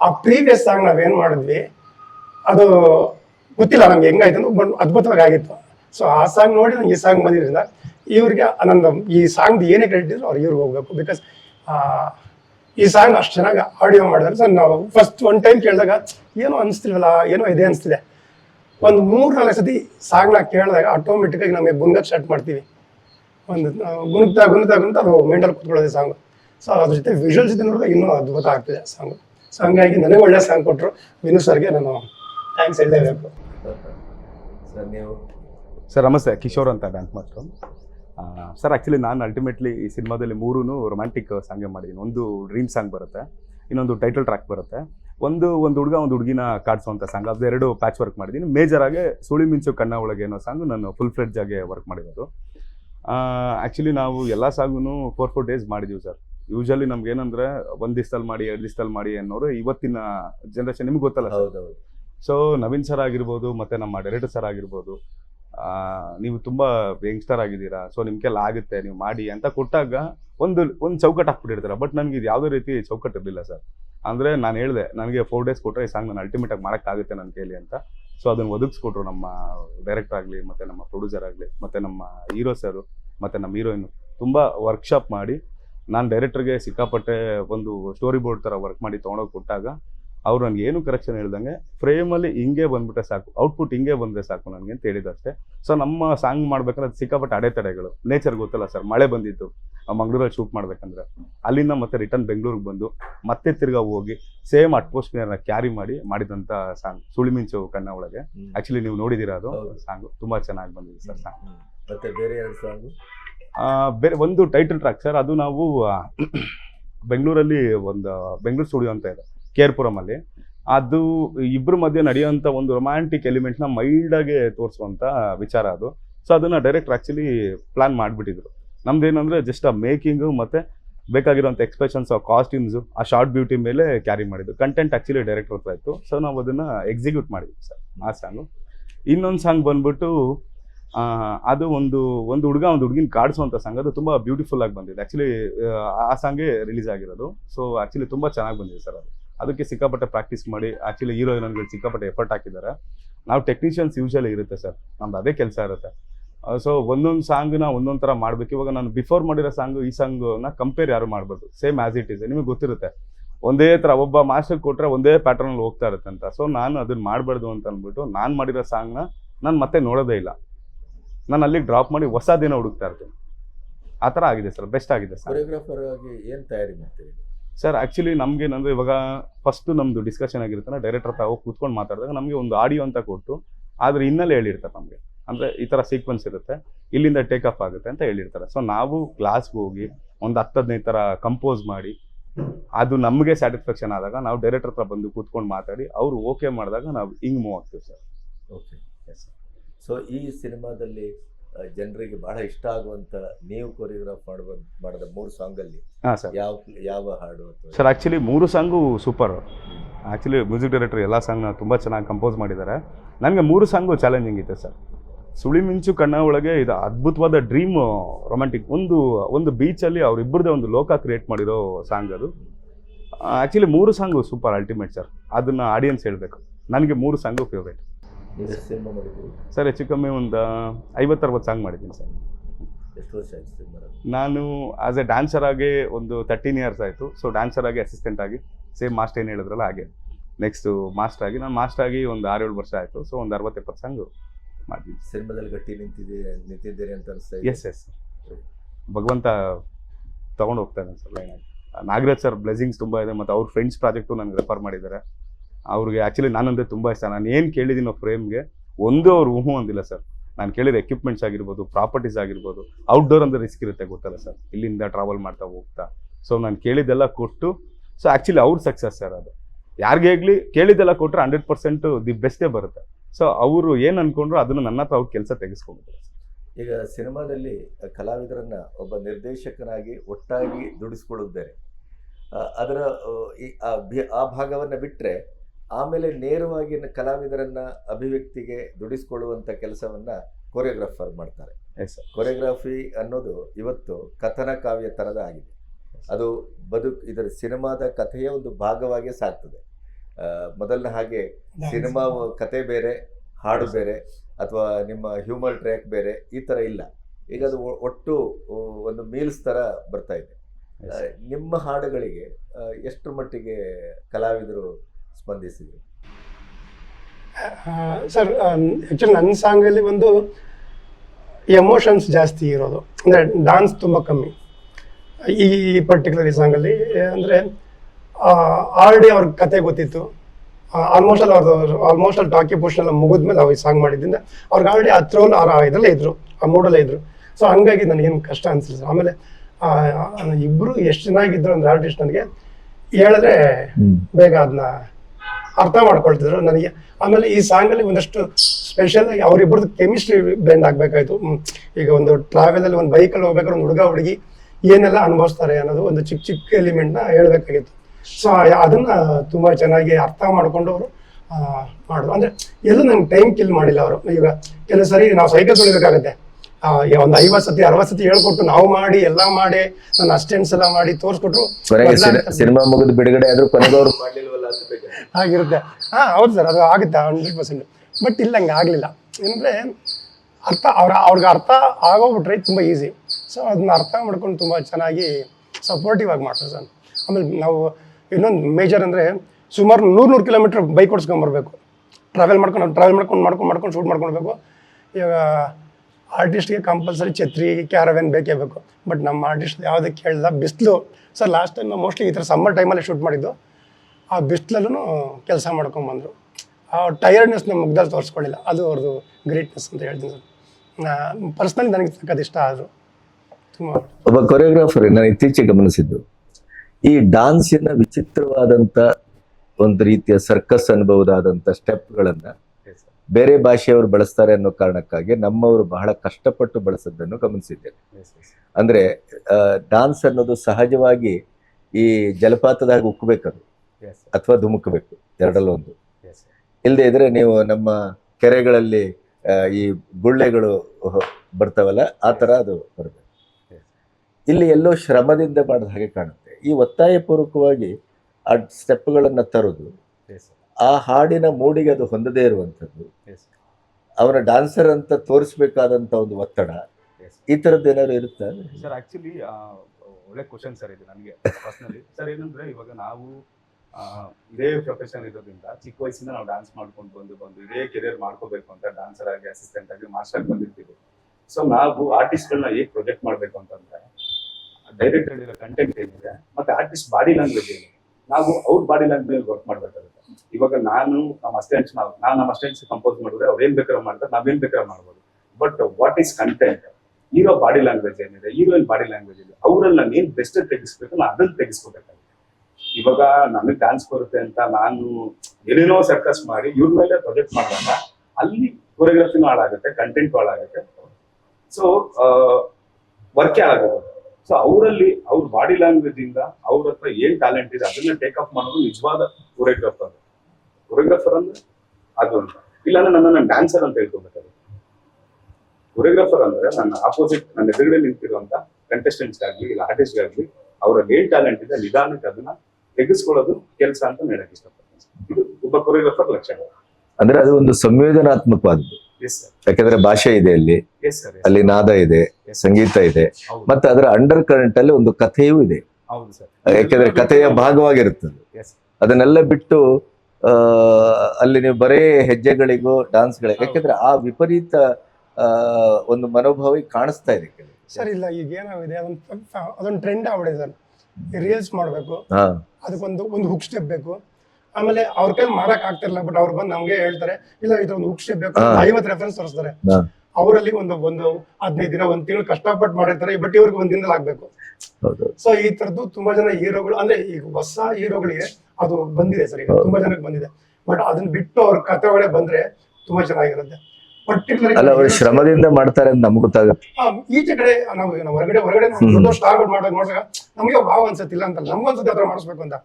ಆ ಪ್ರೀವಿಯಸ್ ಸಾಂಗ್ ನಾವೇನು ಮಾಡಿದ್ವಿ, ಅದು ಗೊತ್ತಿಲ್ಲ ನಮ್ಗೆ ಹೆಂಗಾಯ್ತು ಬಟ್ ಅದ್ಭುತವಾಗಿ ಆಗಿತ್ತು. ಸೊ ಆ ಸಾಂಗ್ ನೋಡಿ ನಂಗೆ ಈ ಸಾಂಗ್ ಬಂದಿದ್ರಿಂದ, ಇವ್ರಿಗೆ ನನ್ನ ಈ ಸಾಂಗ್ದು ಏನೇ ಕ್ರೆಡಿಟ್ ಇದ್ರು ಅವ್ರು ಇವ್ರಿಗೆ ಹೋಗ್ಬೇಕು ಬಿಕಾಸ್ ಈ ಸಾಂಗ್ ಅಷ್ಟು ಚೆನ್ನಾಗಿ ಆಡಿಯೋ ಮಾಡಿದ್ರೆ ಸರ್ ನಾವು ಫಸ್ಟ್ ಒನ್ ಟೈಮ್ ಕೇಳಿದಾಗ ಏನೋ ಅನಿಸ್ತಿಲ್ವಲ್ಲ ಏನೋ ಇದೆ ಅನಿಸ್ತಿದೆ. ಒಂದು ಮೂರು ನಾಲ್ಕು ಸತಿ ಸಾಂಗ್ನ ಕೇಳಿದಾಗ ಆಟೋಮೆಟಿಕ್ ಆಗಿ ನಮಗೆ ಗುಂಗಕ್ಕೆ ಸ್ಟಾರ್ಟ್ ಮಾಡ್ತೀವಿ. ಒಂದು ಆ, ಗುನುಗ್ತಾ ಗುಣತ ಅದು ಮೆಂಟಲ್ ಕೂತ್ಕೊಳ್ಳೋದು ಸಾಂಗ್. ಸೊ ಅದ್ರ ಜೊತೆ ವಿಜುವಲ್ಸ್ ಜೊತೆ ನೋಡಿದಾಗ ಇನ್ನೂ ಅದ್ಭುತ ಆಗ್ತಿದೆ ಸಾಂಗ್. ಸೊ ಹಂಗಾಗಿ ನನಗೆ ಒಳ್ಳೆ ಸಾಂಗ್ ಕೊಟ್ಟರು ವಿನು ಸರ್ಗೆ ನಾನು ಥ್ಯಾಂಕ್ಸ್ ಹೇಳಲೇಬೇಕು ಸರ್ ನೀವು ಸರ್ ನಮಸ್ತೆ. ಕಿಶೋರ್ ಅಂತ ಡ್ಯಾನ್ಸ್ ಮಾಸ್ಟ್ರು. ಸರ್ ಆ್ಯಕ್ಚುಲಿ ನಾನು ಅಲ್ಟಿಮೇಟ್ಲಿ ಈ ಸಿನಿಮಾದಲ್ಲಿ ಮೂರೂ ರೊಮ್ಯಾಂಟಿಕ್ ಸಾಂಗ್ ಮಾಡಿದ್ದೀನಿ ಒಂದು ಡ್ರೀಮ್ ಸಾಂಗ್ ಬರುತ್ತೆ ಇನ್ನೊಂದು ಟೈಟಲ್ ಟ್ರ್ಯಾಕ್ ಬರುತ್ತೆ. ಒಂದು ಒಂದು ಹುಡುಗ ಒಂದು ಹುಡುಗಿನ ಕಾಡ್ಸೋಂಥ ಸಾಂಗ್ ಅದು ಎರಡು ಪ್ಯಾಚ್ ವರ್ಕ್ ಮಾಡಿದ್ದೀನಿ ಮೇಜರ್ ಆಗಿ ಸುಳಿ ಮಿಂಚು ಕಣ್ಣ ಒಳಗೆ ಅನ್ನೋ ಸಾಂಗ್ ನಾನು ಫುಲ್ ಫ್ಲೆಡ್ಜ್ ಆಗಿ ವರ್ಕ್ ಮಾಡಿರೋದು. ಆ್ಯಕ್ಚುಲಿ ನಾವು ಎಲ್ಲ ಸಾಂಗೂ ಫೋರ್ ಫೋರ್ ಡೇಸ್ ಮಾಡಿದ್ದೀವಿ ಸರ್. ಯೂಶಲಿ ನಮ್ಗೆ ಏನಂದ್ರೆ ಒಂದು ದಿವಸದಲ್ಲಿ ಮಾಡಿ ಎರಡು ದಿವಸದಲ್ಲಿ ಮಾಡಿ ಅನ್ನೋರು ಇವತ್ತಿನ ಜನ್ರೇಷನ್ ನಿಮ್ಗೆ ಗೊತ್ತಲ್ಲ ಸೊ ನವೀನ್ ಸರ್ ಆಗಿರ್ಬೋದು ಮತ್ತೆ ನಮ್ಮ ಡೈರೆಕ್ಟರ್ ಸರ್ ಆಗಿರ್ಬೋದು ನೀವು ತುಂಬಾ ಯಂಗ್ಸ್ಟರ್ ಆಗಿದ್ದೀರಾ ಸೊ ನಿಮ್ಗೆಲ್ಲ ಆಗುತ್ತೆ, ನೀವು ಮಾಡಿ ಅಂತ ಕೊಟ್ಟಾಗ ಒಂದು ಒಂದು ಚೌಕಟ್ಟು ಹಾಕ್ಬಿಟ್ಟಿರ್ತಾರೆ. ಬಟ್ ನನಗೆ ಇದು ಯಾವುದೇ ರೀತಿ ಚೌಕಟ್ಟು ಇರಲಿಲ್ಲ ಸರ್ ಅಂದರೆ ನಾನು ಹೇಳಿದೆ, ನನಗೆ ಫೋರ್ ಡೇಸ್ ಕೊಟ್ಟರೆ ಈ ಸಾಂಗ್ ನಾನು ಅಲ್ಟಿಮೇಟ್ ಆಗಿ ಮಾಡೋಕ್ಕಾಗುತ್ತೆ ನನ್ನ ಕೇಳಿ ಅಂತ. ಸೊ ಅದನ್ನು ಒದಗಿಸ್ಕೊಟ್ರು ನಮ್ಮ ಡೈರೆಕ್ಟರ್ ಆಗಲಿ, ಮತ್ತು ನಮ್ಮ ಪ್ರೊಡ್ಯೂಸರ್ ಆಗಲಿ, ಮತ್ತು ನಮ್ಮ ಹೀರೋ ಸರು ಮತ್ತು ನಮ್ಮ ಹೀರೋಯಿನ್ ತುಂಬ ವರ್ಕ್ಶಾಪ್ ಮಾಡಿ, ನಾನು ಡೈರೆಕ್ಟರ್ಗೆ ಸಿಕ್ಕಾಪಟ್ಟೆ ಒಂದು ಸ್ಟೋರಿ ಬೋರ್ಡ್ ಥರ ವರ್ಕ್ ಮಾಡಿ ತೊಗೊಂಡೋಗಿ ಕೊಟ್ಟಾಗ ಅವ್ರು ನನಗೆ ಏನು ಕರೆಕ್ಷನ್ ಹೇಳ್ದಂಗೆ ಫ್ರೇಮಲ್ಲಿ ಹಿಂಗೆ ಬಂದ್ಬಿಟ್ರೆ ಸಾಕು ಔಟ್ಪುಟ್ ಹಿಂಗೆ ಬಂದರೆ ಸಾಕು ನನಗೆ ಅಂತ ಹೇಳಿದಷ್ಟೇ ಸೊ ನಮ್ಮ ಸಾಂಗ್ ಮಾಡ್ಬೇಕಾದ್ರೆ ಅದು ಸಿಕ್ಕಾಪಟ್ಟೆ ಅಡೆತಡೆಗಳು. ನೇಚರ್ ಗೊತ್ತಲ್ಲ ಸರ್ ಮಳೆ ಬಂದಿತ್ತು ಆ ಮಂಗಳೂರಲ್ಲಿ ಶೂಟ್ ಮಾಡ್ಬೇಕಂದ್ರೆ. ಅಲ್ಲಿಂದ ಮತ್ತೆ ರಿಟರ್ನ್ ಬೆಂಗಳೂರಿಗೆ ಬಂದು ಮತ್ತೆ ತಿರ್ಗಾ ಹೋಗಿ ಸೇಮ್ ಅಟ್ಮಾಸ್ಫಿಯರ್ನ ಕ್ಯಾರಿ ಮಾಡಿ ಮಾಡಿದಂಥ ಸಾಂಗ್ ಸುಳಿಮಿಂಚು ಕಣ್ಣ ಒಳಗೆ. ಆ್ಯಕ್ಚುಲಿ ನೀವು ನೋಡಿದ್ದೀರಾ ಅದು? ಸಾಂಗ್ ತುಂಬ ಚೆನ್ನಾಗಿ ಬಂದಿದೆ ಸರ್ ಸಾಂಗ್ ಮತ್ತೆ ಬೇರೆ ಎರಡು ಸಾಂಗ್ ಆ, ಬೇರೆ ಒಂದು ಟೈಟಲ್ ಟ್ರ್ಯಾಕ್ ಸರ್ ಅದು ನಾವು ಬೆಂಗಳೂರಲ್ಲಿ ಒಂದು ಬೆಂಗಳೂರು ಸ್ಟುಡಿಯೋ ಅಂತ ಇದೆ. ಕೇರ್ಪುರಂ ಅಲ್ಲಿ ಅದು ಇಬ್ಬರ ಮಧ್ಯೆ ನಡೆಯುವಂಥ ಒಂದು ರೊಮ್ಯಾಂಟಿಕ್ ಎಲಿಮೆಂಟ್ನ ಮೈಲ್ಡಾಗೆ ತೋರಿಸುವಂಥ ವಿಚಾರ ಅದು. ಸೊ ಅದನ್ನು ಡೈರೆಕ್ಟ್ ಆ್ಯಕ್ಚುಲಿ ಪ್ಲಾನ್ ಮಾಡಿಬಿಟ್ಟಿದ್ರು. ನಮ್ದೇನಂದ್ರೆ ಜಸ್ಟ್ ಆ ಮೇಕಿಂಗು ಮತ್ತೆ ಬೇಕಾಗಿರೋಂಥ ಎಕ್ಸ್ಪ್ರೆಷನ್ಸ್ ಆ ಕಾಸ್ಟ್ಯೂಮ್ಸು ಆ ಶಾರ್ಟ್ ಬ್ಯೂಟಿ ಮೇಲೆ ಕ್ಯಾರಿ ಮಾಡಿದ್ದು. ಕಂಟೆಂಟ್ ಆ್ಯಕ್ಚುಲಿ ಡೈರೆಕ್ಟರ್ ಹತ್ರ ಇತ್ತು. ಸೊ ನಾವು ಅದನ್ನು ಎಕ್ಸಿಕ್ಯೂಟ್ ಮಾಡಿದ್ವಿ ಸರ್ ಆ ಸಾಂಗು ಇನ್ನೊಂದು ಸಾಂಗ್ ಬಂದ್ಬಿಟ್ಟು ಅದು ಒಂದು ಒಂದು ಹುಡುಗ ಒಂದು ಹುಡುಗಿನ ಕಾಡಿಸುವಂಥ ಸಾಂಗ್ ಅದು ತುಂಬ ಬ್ಯೂಟಿಫುಲ್ ಆಗಿ ಬಂದಿದೆ. ಆ್ಯಕ್ಚುಲಿ ಆ ಸಾಂಗೇ ರಿಲೀಸ್ ಆಗಿರೋದು. ಸೊ ಆ್ಯಕ್ಚುಲಿ ತುಂಬ ಚೆನ್ನಾಗಿ ಬಂದಿದೆ ಸರ್ ಅದು. ಅದಕ್ಕೆ ಸಿಕ್ಕಾಪಟ್ಟೆ ಪ್ರಾಕ್ಟೀಸ್ ಮಾಡಿ ಆ್ಯಕ್ಚುಲಿ ಹೀರೋ ಹೀರೋಯಿನ್ಗಳು ಸಿಕ್ಕಾಪಟ್ಟೆ ಎಫರ್ಟ್ ಹಾಕಿದ್ದಾರೆ. ನಾವು ಟೆಕ್ನಿಷಿಯನ್ಸ್ ಯೂಶಲಿ ಇರುತ್ತೆ ಸರ್ ನಮ್ದು ಅದೇ ಕೆಲಸ ಇರುತ್ತೆ. ಸೊ ಒಂದೊಂದು ಸಾಂಗ್ನ ಒಂದೊಂದು ಥರ ಮಾಡಬೇಕು. ಇವಾಗ ನಾನು ಬಿಫೋರ್ ಮಾಡಿರೋ ಸಾಂಗು ಈ ಸಾಂಗ್ನ ಕಂಪೇರ್ ಯಾರು ಮಾಡ್ಬಾರ್ದು ಸೇಮ್ ಆ್ಯಸ್ ಇಟ್ ಇಸ್ ನಿಮಗೆ ಗೊತ್ತಿರುತ್ತೆ. ಒಂದೇ ಥರ ಒಬ್ಬ ಮಾಸ್ಟರ್ ಕೊಟ್ಟರೆ ಒಂದೇ ಪ್ಯಾಟರ್ನಲ್ಲಿ ಹೋಗ್ತಾ ಇರುತ್ತೆ ಅಂತ. ಸೊ ನಾನು ಅದನ್ನ ಮಾಡಬಾರ್ದು ಅಂತ ಅಂದ್ಬಿಟ್ಟು ನಾನು ಮಾಡಿರೋ ಸಾಂಗ್ನ ನಾನು ಮತ್ತೆ ನೋಡೋದೇ ಇಲ್ಲ. ನಾನು ಅಲ್ಲಿಗೆ ಡ್ರಾಪ್ ಮಾಡಿ ಹೊಸ ದಿನ ಹುಡುಕ್ತಾ ಇರ್ತೀನಿ. ಆ ಥರ ಆಗಿದೆ ಸರ್ ಬೆಸ್ಟ್ ಆಗಿದೆ ಸರ್ ಕೊರಿಯೋಗ್ರಾಫರ್ ಆಗಿ ಏನು ತಯಾರಿ ಮಾಡ್ತೀರಿ ಸರ್ ಆ್ಯಕ್ಚುಲಿ ನಮ್ಗೆ ಏನಂದ್ರೆ ಇವಾಗ ಫಸ್ಟ್ ನಮ್ದು ಡಿಸ್ಕಷನ್ ಆಗಿರ್ತಾನೆ ಡೈರೆಕ್ಟರ್ ತಾವು ಕೂತ್ಕೊಂಡು ಮಾತಾಡಿದಾಗ ನಮಗೆ ಒಂದು ಆಡಿಯೋ ಅಂತ ಕೊಟ್ಟು ಆದ್ರೆ ಇನ್ನಲ್ಲಿ ಹೇಳಿರ್ತಾರೆ ನಮಗೆ. ಅಂದ್ರೆ ಈ ಥರ ಸೀಕ್ವೆನ್ಸ್ ಇರುತ್ತೆ, ಇಲ್ಲಿಂದ ಟೇಕ್ ಆಫ್ ಆಗುತ್ತೆ ಅಂತ ಹೇಳಿರ್ತಾರೆ. ಸೊ ನಾವು ಕ್ಲಾಸ್ಗೆ ಹೋಗಿ ಒಂದು ಹತ್ತು ಹದಿನೈದು ಥರ ಕಂಪೋಸ್ ಮಾಡಿ, ಅದು ನಮಗೆ ಸ್ಯಾಟಿಸ್ಫ್ಯಾಕ್ಷನ್ ಆದಾಗ ನಾವು ಡೈರೆಕ್ಟರ್ ಹತ್ರ ಬಂದು ಕೂತ್ಕೊಂಡು ಮಾತಾಡಿ, ಅವರು ಓಕೆ ಮಾಡಿದಾಗ ನಾವು ಹಿಂಗೆ ಮೂವ್ ಆಗ್ತೀವಿ ಸರ್ ಓಕೆ ಸೊ ಈ ಸಿನಿಮಾದಲ್ಲಿ ಜನರಿಗೆ ಬಹಳ ಇಷ್ಟ ಆಗುವಂತ ನೀವು ಕೊರಿಯೋಗ್ರಾಫ್ ಮಾಡುವ ಮಾಡಿದ ಮೂರು ಸಾಂಗ್ ಅಲ್ಲಿ ಯಾವ ಯಾವ ಹಾಡು ಸರ್ ಆ್ಯಕ್ಚುಲಿ ಮೂರು song super actually music director ಎಲ್ಲ ಸಾಂಗ್ನ ತುಂಬ ಚೆನ್ನಾಗಿ ಕಂಪೋಸ್ ಮಾಡಿದ್ದಾರೆ. ನನಗೆ ಮೂರು ಸಾಂಗು ಚಾಲೆಂಜಿಂಗ್ ಇದೆ ಸರ್. ಸುಳಿ ಮಿಂಚು ಕಣ್ಣ ಒಳಗೆ ಇದು ಅದ್ಭುತವಾದ ಡ್ರೀಮ್ ರೊಮ್ಯಾಂಟಿಕ್ ಒಂದು ಒಂದು ಬೀಚಲ್ಲಿ ಅವರಿಬ್ಬರದೇ ಒಂದು ಲೋಕ ಕ್ರಿಯೇಟ್ ಮಾಡಿರೋ ಸಾಂಗ್ ಅದು. ಆ್ಯಕ್ಚುಲಿ ಮೂರು ಸಾಂಗು ಸೂಪರ್ ಅಲ್ಟಿಮೇಟ್ ಸರ್. ಅದನ್ನು ಆಡಿಯನ್ಸ್ ಹೇಳಬೇಕು. ನನಗೆ ಮೂರು ಸಾಂಗು ಫೇವ್ರೇಟ್ ಸಿನಿಮಾ ಸರ್ ಹೆಚ್ಚು ಕಮ್ಮಿ ಒಂದು ಐವತ್ತರವತ್ತು ಸಾಂಗ್ ಮಾಡಿದ್ದೀನಿ ಸರ್ ಎಷ್ಟು ವರ್ಷ ಆಯ್ತು ಸಿನಿಮಾ ನಾನು ಆಸ್ ಎ ಡ್ಯಾನ್ಸರ್ ಆಗಿ ಒಂದು ತರ್ಟೀನ್ ಇಯರ್ಸ್ ಆಯಿತು. ಸೊ ಡ್ಯಾನ್ಸರ್ ಆಗಿ ಅಸಿಸ್ಟೆಂಟ್ ಆಗಿ ಸೇಮ್ ಮಾಸ್ಟರ್ ಏನು ಹೇಳಿದ್ರಲ್ಲ ಹಾಗೆ. ನೆಕ್ಸ್ಟು ಮಾಸ್ಟರ್ ಆಗಿ ನಾನು ಮಾಸ್ಟರ್ ಆಗಿ ಒಂದು ಆರೇಳು ವರ್ಷ ಆಯಿತು. ಸೊ ಒಂದು ಅರವತ್ತೆಪ್ಪತ್ತು ಸಾಂಗು ಮಾಡಿದ್ದೀನಿ. ಸಿನಿಮಾದಲ್ಲಿ ಗಟ್ಟಿ ನಿಂತಿದೆ ನಿಂತಿದ್ದೀರಿ ಅಂತ ಅನಿಸ್ತಾ ಎಸ್ ಎಸ್ ಭಗವಂತ ತೊಗೊಂಡು ಹೋಗ್ತಾ ಇದ್ದಾನೆ ಸರ್ ಲೈನಾಗಿ ನಾಗರಾಜ್ ಸರ್ ಬ್ಲೆಸಿಂಗ್ಸ್ ತುಂಬ ಇದೆ ಮತ್ತು ಅವ್ರ ಫ್ರೆಂಡ್ಸ್ ಪ್ರಾಜೆಕ್ಟು ನನಗೆ ರೆಫರ್ ಮಾಡಿದ್ದಾರೆ. ಅವ್ರಿಗೆ ಆ್ಯಕ್ಚುಲಿ ನಾನಂದರೆ ತುಂಬ ಇಷ್ಟ. ನಾನು ಏನು ಕೇಳಿದ್ದೀನೋ ಫ್ರೇಮ್ಗೆ ಒಂದು ಅವ್ರು ಊಹು ಅಂದಿಲ್ಲ ಸರ್ ನಾನು ಕೇಳಿದ ಎಕ್ವಿಪ್ಮೆಂಟ್ಸ್ ಆಗಿರ್ಬೋದು ಪ್ರಾಪರ್ಟೀಸ್ ಆಗಿರ್ಬೋದು ಔಟ್ಡೋರ್ ಅಂದರೆ ರಿಸ್ಕ್ ಇರುತ್ತೆ ಗೊತ್ತಲ್ಲ ಸರ್ ಇಲ್ಲಿಂದ ಟ್ರಾವೆಲ್ ಮಾಡ್ತಾ ಹೋಗ್ತಾ. ಸೊ ನಾನು ಕೇಳಿದ್ದೆಲ್ಲ ಕೊಟ್ಟು ಸೊ ಆ್ಯಕ್ಚುಲಿ ಅವ್ರ ಸಕ್ಸಸ್ ಸರ್ ಅದು. ಯಾರಿಗೇ ಆಗಲಿ ಕೇಳಿದ್ದೆಲ್ಲ ಕೊಟ್ಟರೆ ಹಂಡ್ರೆಡ್ ಪರ್ಸೆಂಟ್ ದಿ ಬೆಸ್ಟೇ ಬರುತ್ತೆ. ಸೊ ಅವರು ಏನು ಅಂದ್ಕೊಂಡ್ರು ಅದನ್ನು ನನ್ನ ಹತ್ರ ಅವ್ರು ಕೆಲಸ ತೆಗೆಸ್ಕೊಂಡಿದ್ದಾರೆ ಈಗ ಸಿನಿಮಾದಲ್ಲಿ ಕಲಾವಿದರನ್ನ ಒಬ್ಬ ನಿರ್ದೇಶಕನಾಗಿ ಒಟ್ಟಾಗಿ ದುಡಿಸ್ಕೊಳ್ಳುತ್ತಾರೆ. ಅದರ ಆ, ಭಾಗವನ್ನು ಬಿಟ್ಟರೆ ಆಮೇಲೆ ನೇರವಾಗಿ ನ- ಕಲಾವಿದರನ್ನ ಅಭಿವ್ಯಕ್ತಿಗೆ ದುಡಿಸ್ಕೊಳ್ಳುವಂತ ಕೆಲಸವನ್ನ ಕೊರಿಯೋಗ್ರಾಫರ್ ಮಾಡ್ತಾರೆ. ಕೊರಿಯೋಗ್ರಾಫಿ ಅನ್ನೋದು ಇವತ್ತು ಕಥನ ಕಾವ್ಯ ತರದ ಆಗಿದೆ. ಅದು ಬದುಕು ಇದರ ಸಿನಿಮಾದ ಕಥೆಯ ಒಂದು ಭಾಗವಾಗಿ ಸಾಗ್ತದೆ. ಮೊದಲನ ಹಾಗೆ ಸಿನಿಮಾ ಕತೆ ಬೇರೆ ಹಾಡು ಬೇರೆ ಅಥವಾ ನಿಮ್ಮ ಹ್ಯೂಮರ್ ಟ್ರ್ಯಾಕ್ ಬೇರೆ ಈ ಥರ ಇಲ್ಲ. ಈಗ ಅದು ಒಟ್ಟು ಒಂದು ಮೀಲ್ಸ್ ಥರ ಬರ್ತಾ ಇದೆ. ನಿಮ್ಮ ಹಾಡುಗಳಿಗೆ ಎಷ್ಟು ಎಷ್ಟರ ಮಟ್ಟಿಗೆ ಕಲಾವಿದರು ಸ್ಪಂದಿಸಿದ್ರು ಸರ್ ಆ್ಯಕ್ಚುಲಿ ನನ್ನ ಸಾಂಗಲ್ಲಿ ಒಂದು ಎಮೋಷನ್ಸ್ ಜಾಸ್ತಿ ಇರೋದು. ಅಂದರೆ ಡಾನ್ಸ್ ತುಂಬ ಕಮ್ಮಿ. ಈ ಪರ್ಟಿಕ್ಯುಲರ್ ಈ ಸಾಂಗಲ್ಲಿ ಅಂದರೆ ಆಲ್ರೆಡಿ ಅವ್ರ ಕತೆ ಗೊತ್ತಿತ್ತು. ಆಲ್ಮೋಸ್ಟ್ ಅಲ್ಲಿ ಅವ್ರದ್ದು ಆಲ್ಮೋಸ್ಟ್ ಅಲ್ಲಿ ಟಾಕಿ ಪೋರ್ಷನ್ ಎಲ್ಲ ಮುಗಿದ್ಮೇಲೆ ಅವ್ರು ಈ ಸಾಂಗ್ ಮಾಡಿದ್ದಿಂದ ಅವ್ರಿಗೆ ಆಲ್ರೆಡಿ ಆ ಥ್ರೋಲ್ ಅವ್ರ ಇದರಲ್ಲೇ ಇದ್ರು ಆ ಮೂಡಲ್ಲೇ ಇದ್ರು. ಸೊ ಹಂಗಾಗಿ ನನಗೇನು ಕಷ್ಟ ಅನಿಸಿಲ್ಲ ಸರ್. ಆಮೇಲೆ ಇಬ್ಬರು ಇಬ್ರು ಎಷ್ಟು ಚೆನ್ನಾಗಿದ್ರು ಅಂದರೆ ಆರ್ಟಿಸ್ಟ್ ನನಗೆ ಹೇಳಿದ್ರೆ ಬೇಗ ಅದನ್ನ ಅರ್ಥ ಮಾಡ್ಕೊಳ್ತಿದ್ರು ನನಗೆ. ಆಮೇಲೆ ಈ ಸಾಂಗಲ್ಲಿ ಒಂದಷ್ಟು ಸ್ಪೆಷಲ್ ಆಗಿ ಅವರಿಬ್ಬರದ್ದು ಕೆಮಿಸ್ಟ್ರಿ ಬೆಂಡ್ ಆಗಬೇಕಾಯ್ತು. ಈಗ ಒಂದು ಟ್ರಾವೆಲಲ್ಲಿ ಒಂದು ಬೈಕಲ್ಲಿ ಹೋಗ್ಬೇಕಾದ್ರೆ ಒಂದು ಹುಡುಗ ಹುಡುಗಿ ಏನೆಲ್ಲ ಅನುಭವಿಸ್ತಾರೆ ಅನ್ನೋದು ಒಂದು ಚಿಕ್ಕ ಚಿಕ್ಕ ಎಲಿಮೆಂಟ್ನ ಹೇಳ್ಬೇಕಾಗಿತ್ತು. ಸೊ ಅದನ್ನ ತುಂಬ ಚೆನ್ನಾಗಿ ಅರ್ಥ ಮಾಡ್ಕೊಂಡು ಅವರು ಮಾಡಿದ್ರು. ಅಂದರೆ ಎಲ್ಲೂ ನಂಗೆ ಟೈಮ್ ಕಿಲ್ ಮಾಡಿಲ್ಲ ಅವರು. ಈಗ ಕೆಲವು ಸರಿ ನಾವು ಸೈಕಲ್ ತೊಳಿಬೇಕಾಗತ್ತೆ. ಒಂದು ಐವತ್ತು ಸತಿ ಅರವತ್ತು ಸತಿ ಹೇಳ್ಕೊಟ್ಟು ನಾವು ಮಾಡಿ ಎಲ್ಲ ಮಾಡಿ ನನ್ನ ಅಸ್ಟೆಂಟ್ಸ್ ಎಲ್ಲ ಮಾಡಿ ತೋರಿಸ್ಕೊಟ್ರು ಸಿನಿಮಾ ಮುಗಿದು ಬಿಡುಗಡೆ ಆದ್ರೂ ಕೊನೆಗೆ ಅವ್ರು. ಆಗಿರುತ್ತೆ. ಹಾ, ಹೌದು ಸರ್, ಅದು ಆಗುತ್ತೆ ಹಂಡ್ರೆಡ್ ಪರ್ಸೆಂಟ್ ಬಟ್ ಇಲ್ಲ, ಹಂಗೆ ಆಗಲಿಲ್ಲ. ಅಂದರೆ ಅರ್ಥ, ಅವ್ರ, ಅವ್ರಿಗೆ ಅರ್ಥ ಆಗೋಗ್ಬಿಟ್ರೆ ತುಂಬ ಈಸಿ ಸೊ ಅದನ್ನ ಅರ್ಥ ಮಾಡ್ಕೊಂಡು ತುಂಬ ಚೆನ್ನಾಗಿ ಸಪೋರ್ಟಿವ್ ಆಗಿ ಮಾಡ್ತಾರೆ ಸರ್. ಆಮೇಲೆ ನಾವು ಇನ್ನೊಂದು ಮೇಜರ್ ಅಂದರೆ ಸುಮಾರು ನೂರು ನೂರು ಕಿಲೋಮೀಟ್ರ್ ಬೈಕ್ ಓಡಿಸ್ಕೊಂಬರ್ಬೇಕು ಟ್ರಾವೆಲ್ ಮಾಡ್ಕೊಂಡು ಟ್ರಾವೆಲ್ ಮಾಡ್ಕೊಂಡು ಮಾಡ್ಕೊಂಡು ಮಾಡ್ಕೊಂಡು ಶೂಟ್ ಮಾಡ್ಕೊಳ್ಬೇಕು ಇವಾಗ ಆರ್ಟಿಸ್ಟ್ಗೆ ಕಂಪಲ್ಸರಿ ಛತ್ರಿ ಕ್ಯಾರವೆನ್ ಬೇಕೇ ಬೇಕು. ಬಟ್ ನಮ್ಮ ಆರ್ಟಿಸ್ಟ್ ಯಾವುದಕ್ಕೆ ಕೇಳಿಲ್ಲ ಬಿಸಿಲು. ಸರ್ ಲಾಸ್ಟ್ ಟೈಮ್ ಮೋಸ್ಟ್ಲಿ ಈ ಥರ ಸಮ್ಮರ್ ಟೈಮಲ್ಲಿ ಶೂಟ್ ಮಾಡಿದ್ದು. ಆ ಬಿಸಿಲಲ್ಲೂ ಕೆಲಸ ಮಾಡ್ಕೊಂಬಂದರು ಆ ಟಯರ್ಡ್ನೆಸ್ನ ಮುಗ್ದಲ್ಲಿ ತೋರಿಸ್ಕೊಳ್ಳಿಲ್ಲ. ಅದು ಅವ್ರದ್ದು ಗ್ರೇಟ್ನೆಸ್ ಅಂತ ಹೇಳ್ತೀನಿ ಸರ್. ಪರ್ಸ್ನಲಿ ನನಗೆ ಸಖತ್ ಇಷ್ಟ ಆದರು. ತುಂಬ. ಒಬ್ಬ ಕೊರಿಯೋಗ್ರಾಫರ್ ನಾನು ಇತ್ತೀಚೆಗೆ ಗಮನಿಸಿದ್ದು. ಈ ಡಾನ್ಸಿನ ವಿಚಿತ್ರವಾದಂಥ ಒಂದು ರೀತಿಯ ಸರ್ಕಸ್ ಅನ್ಬಹುದಾದಂಥ ಸ್ಟೆಪ್ಗಳನ್ನು ಬೇರೆ ಭಾಷೆಯವರು ಬಳಸ್ತಾರೆ ಅನ್ನೋ ಕಾರಣಕ್ಕಾಗಿ ನಮ್ಮವರು ಬಹಳ ಕಷ್ಟಪಟ್ಟು ಬಳಸಿದ್ದನ್ನು ಗಮನಿಸಿದ್ದೇನೆ. ಅಂದರೆ ಡಾನ್ಸ್ ಅನ್ನೋದು ಸಹಜವಾಗಿ ಈ ಜಲಪಾತದಾಗ ಉಕ್ಕಬೇಕದು ಅಥವಾ ಧುಮುಕಬೇಕು ಎರಡಲ್ಲೊಂದು ಇಲ್ಲದೆ ಇದ್ರೆ ನೀವು ನಮ್ಮ ಕೆರೆಗಳಲ್ಲಿ ಈ ಗುಳ್ಳೆಗಳು ಬರ್ತಾವಲ್ಲ ಆ ತರ ಅದು ಬರಬೇಕು ಇಲ್ಲಿ ಎಲ್ಲೋ ಶ್ರಮದಿಂದ ಮಾಡಿದ ಹಾಗೆ ಕಾಣುತ್ತೆ. ಈ ಒತ್ತಾಯಪೂರ್ವಕವಾಗಿ ಆ ಸ್ಟೆಪ್ಗಳನ್ನು ತರೋದು ಆ ಹಾಡಿನ ಮೂಡಿಗೆ ಅದು ಹೊಂದದೇ ಇರುವಂಥದ್ದು. ಅವನ ಡಾನ್ಸರ್ ಅಂತ ತೋರಿಸ್ಬೇಕಾದಂಥ ಒಂದು ಒತ್ತಡ ಈ ಥರದ್ದು ಏನಾದ್ರು ಇರುತ್ತಾ? ಸರ್ ಆ್ಯಕ್ಚುಲಿ ಒಳ್ಳೆ ಕ್ವಶನ್ ಸರ್ ಇದು ನನಗೆ ಪರ್ಸ್ನಲಿ ಸರ್ ಏನಂದ್ರೆ ಇವಾಗ ನಾವು ಇದೇ ಪ್ರೊಫೆಷನ್ ಇರೋದ್ರಿಂದ ಚಿಕ್ಕ ವಯಸ್ಸಿಂದ ನಾವು ಡ್ಯಾನ್ಸ್ ಮಾಡ್ಕೊಂಡು ಬಂದು ಬಂದು ಇದೇ ಕೆರಿಯರ್ ಮಾಡ್ಕೋಬೇಕು ಅಂತ ಡಾನ್ಸರ್ ಆಗಿ ಅಸಿಸ್ಟೆಂಟ್ ಆಗಿ ಮಾಸ್ಟರ್ ಬಂದಿರ್ತೀವಿ. ಸೊ ನಾವು ಆರ್ಟಿಸ್ಟ್ಗಳನ್ನ ಹೇಗೆ ಪ್ರೊಜೆಕ್ಟ್ ಮಾಡಬೇಕು ಅಂತಂದ್ರೆ ಡೈರೆಕ್ಟ್ ಹೇಳಿರೋ ಕಂಟೆಂಟ್ ಏನಿದೆ ಮತ್ತೆ ಆರ್ಟಿಸ್ಟ್ ಬಾಡಿ ಲ್ಯಾಂಗ್ವೇಜ್ ಏನು ನಾವು ಅವ್ರ ಬಾಡಿ ಲ್ಯಾಂಗ್ವೇಜ್ ವರ್ಕ್ ಮಾಡ್ಬೇಕಾಗುತ್ತೆ. ಇವಾಗ ನಾನು ನಮ್ಮ ಅಸ್ಟೆಂಟ್ಸ್ ನಾವು, ನಾನು ನಮ್ಮ ಅಸ್ಟೆಂಟ್ಸ್ ಕಂಪೋಸ್ ಮಾಡಿದ್ರೆ ಅವ್ರು ಏನ್ ಬೇಕಾರ ಮಾಡ್ತಾರೆ ನಾವೇನ್ ಬೇಕಾರ ಮಾಡ್ಬೋದು. But what is content hero body language ಏನಿದೆ ಹೀರೋಯಿನ್ ಬಾಡಿ ಲ್ಯಾಂಗ್ವೇಜ್ ಇದೆ ಅವ್ರಲ್ಲಿ ನೀನ್ ಬೆಸ್ಟ್ ತೆಗಿಸ್ಬೇಕು, ನಾನು ಅದನ್ನ ತೆಗಿಸ್ಕೋಬೇಕಾಗುತ್ತೆ. ಇವಾಗ ನನಗೆ ಡ್ಯಾನ್ಸ್ ಬರುತ್ತೆ ಅಂತ ನಾನು ಏನೇನೋ ಸರ್ಕಸ್ ಮಾಡಿ ಇವ್ರ ಮೇಲೆ ಪ್ರೊಜೆಕ್ಟ್ ಮಾಡಿದಾಗ ಅಲ್ಲಿ ಕೊರಿಯೋಗ್ರಫಿನೂ ಹಾಳಾಗುತ್ತೆ ಕಂಟೆಂಟ್ ಹಾಳಾಗುತ್ತೆ. ಸೊ ವರ್ಕೇ ಹಾಳಾಗುತ್ತೆ ಸೊ ಅವರಲ್ಲಿ ಅವ್ರ ಬಾಡಿ ಲ್ಯಾಂಗ್ವೇಜ್ ಇಂದ ಅವ್ರ ಹತ್ರ ಏನ್ ಟ್ಯಾಲೆಂಟ್ ಇದೆ ಅದನ್ನ ಟೇಕ್ ಅಪ್ ಮಾಡೋದು ನಿಜವಾದ ಕೊರಿಯೋಗ್ರಾಫರ್ ಕೊರಿಯೋಗ್ರಾಫರ್ ಅಂದ್ರೆ ಅದು ಅಂತ. ಇಲ್ಲಾಂದ್ರೆ ನನ್ನ ಡ್ಯಾನ್ಸರ್ ಅಂತ ಹೇಳ್ಕೊಬೇಕಾದ್ರೆ. ಕೊರಿಯೋಗ್ರಾಫರ್ ಅಂದ್ರೆ ನನ್ನ ಆಪೋಸಿಟ್ ನನ್ನ ಎದುರುಗಡೆ ನಿಂತಿರುವಂತ ಕಂಟೆಸ್ಟೆಂಟ್ಸ್ ಆಗ್ಲಿ ಇಲ್ಲ ಆರ್ಟಿಸ್ಟ್ ಆಗ್ಲಿ ಅವರಲ್ಲಿ ಏನ್ ಟ್ಯಾಲೆಂಟ್ ಇದೆ, ನಿಧಾನಕ್ಕೆ ಅದನ್ನ ತೆಗೆಸ್ಕೊಳ್ಳೋದು ಕೆಲಸ ಅಂತ ಹೇಳಕ್ ಇಷ್ಟಪಡ್ತೀನಿ. ಇದು ಒಬ್ಬ ಕೊರಿಯೋಗ್ರಾಫರ್ ಲಕ್ಷಣ. ಅಂದ್ರೆ ಅದು ಒಂದು ಸಂವೇದನಾತ್ಮಕವಾದದ್ದು ಎಸ್ ಸರ್ ಯಾಕಂದ್ರೆ ಭಾಷೆ ಇದೆ ಅಲ್ಲಿ. ಎಸ್ ಸರ್ ಅಲ್ಲಿ ನಾದ ಇದೆ ಸಂಗೀತ ಇದೆ. ಮತ್ತೆ ಅದರ ಅಂಡರ್ ಕರೆಂಟ್ ಅಲ್ಲಿ ಒಂದು ಕಥೆಯೂ ಇದೆ. ಯಾಕೆಂದ್ರೆ ಸರ್ ಯಾಕಂದ್ರೆ ಕಥೆಯ ಭಾಗವಾಗಿರುತ್ತದೆ. ಎಸ್ ಅದನ್ನೆಲ್ಲ ಬಿಟ್ಟು ಆ ಅಲ್ಲಿ ನೀವು ಬರೇ ಹೆಜ್ಜೆಗಳಿಗೂ ಡಾನ್ಸ್ಗಳಿಗೆ ಯಾಕಂದ್ರೆ ಆ ವಿಪರೀತ ಆ ಒಂದು ಮನೋಭಾವ ಕಾಣಿಸ್ತಾ ಇದೆ. ಸರ್ ಇಲ್ಲ ಈಗ ಏನಾಗಿದೆ ಅದೊಂದು ಅದೊಂದು ಟ್ರೆಂಡ್ ಆಗ್ಬಿಡಿದೆ ಸರ್ ರೀಲ್ಸ್ ಮಾಡಬೇಕು. ಅದಕ್ಕೊಂದು ಒಂದು ಹುಕ್ ಸ್ಟೆಪ್ ಬೇಕು. ಆಮೇಲೆ ಅವ್ರ ಕೈ ಮಾಡಕ್ ಆಗ್ತಿರ್ಲಿಲ್ಲ ಬಟ್ ಅವ್ರು ಬಂದು ನಮ್ಗೆ ಹೇಳ್ತಾರೆ ಇಲ್ಲ ಇದೊಂದು ಹುಕ್ ಸ್ಟೆಪ್ ಬೇಕು. ಐವತ್ ರೆಫರೆನ್ಸ್ ತೋರಿಸ್ತಾರೆ. ಅವರಲ್ಲಿ ಒಂದು ಒಂದು ಹದಿನೈದು ದಿನ ಒಂದ್ ತಿಂಗಳು ಕಷ್ಟಪಟ್ಟು ಮಾಡಿರ್ತಾರೆ ಬಟ್ ಇವ್ರಿಗೆ ಒಂದ್ ದಿನದಲ್ಲಿ ಆಗ್ಬೇಕು. ಸೊ ಈ ತರದ್ದು ತುಂಬಾ ಜನ ಹೀರೋಗಳು ಅಂದ್ರೆ ಈಗ ಹೊಸ ಹೀರೋಗಳಿಗೆ ಅದು ಬಂದಿದೆ ಸರಿ ಈಗ ತುಂಬಾ ಜನಕ್ಕೆ ಬಂದಿದೆ. ಬಟ್ ಅದನ್ನ ಬಿಟ್ಟು ಅವ್ರ ಕತೆ ಒಳಗೆ ಬಂದ್ರೆ ತುಂಬಾ ಚೆನ್ನಾಗಿರುತ್ತೆ. ಅಲ್ಲ ಅವ್ರು ಶ್ರಮದಿಂದ ಮಾಡ್ತಾರೆ ಅಂತ ನಮ್ಗೆ ಗೊತ್ತಾಗುತ್ತೆ. ಈಚೆ ಕಡೆ ನಾವು ನಾವು ಹೊರಗಡೆ ಹೊರಗಡೆ ನಾವು ಸ್ಟಾರ್ ಮಾಡೋದು ನೋಡಿದಾಗ ನಮಗೆ ವಾವ್ ಅನ್ಸತ್ತಿಲ್ಲ ಅಂತ ನಮ್ಗನ್ಸುತ್ತೆ ಅದ್ರ ಮಾಡಿಸ್ಬೇಕು ಅಂತ.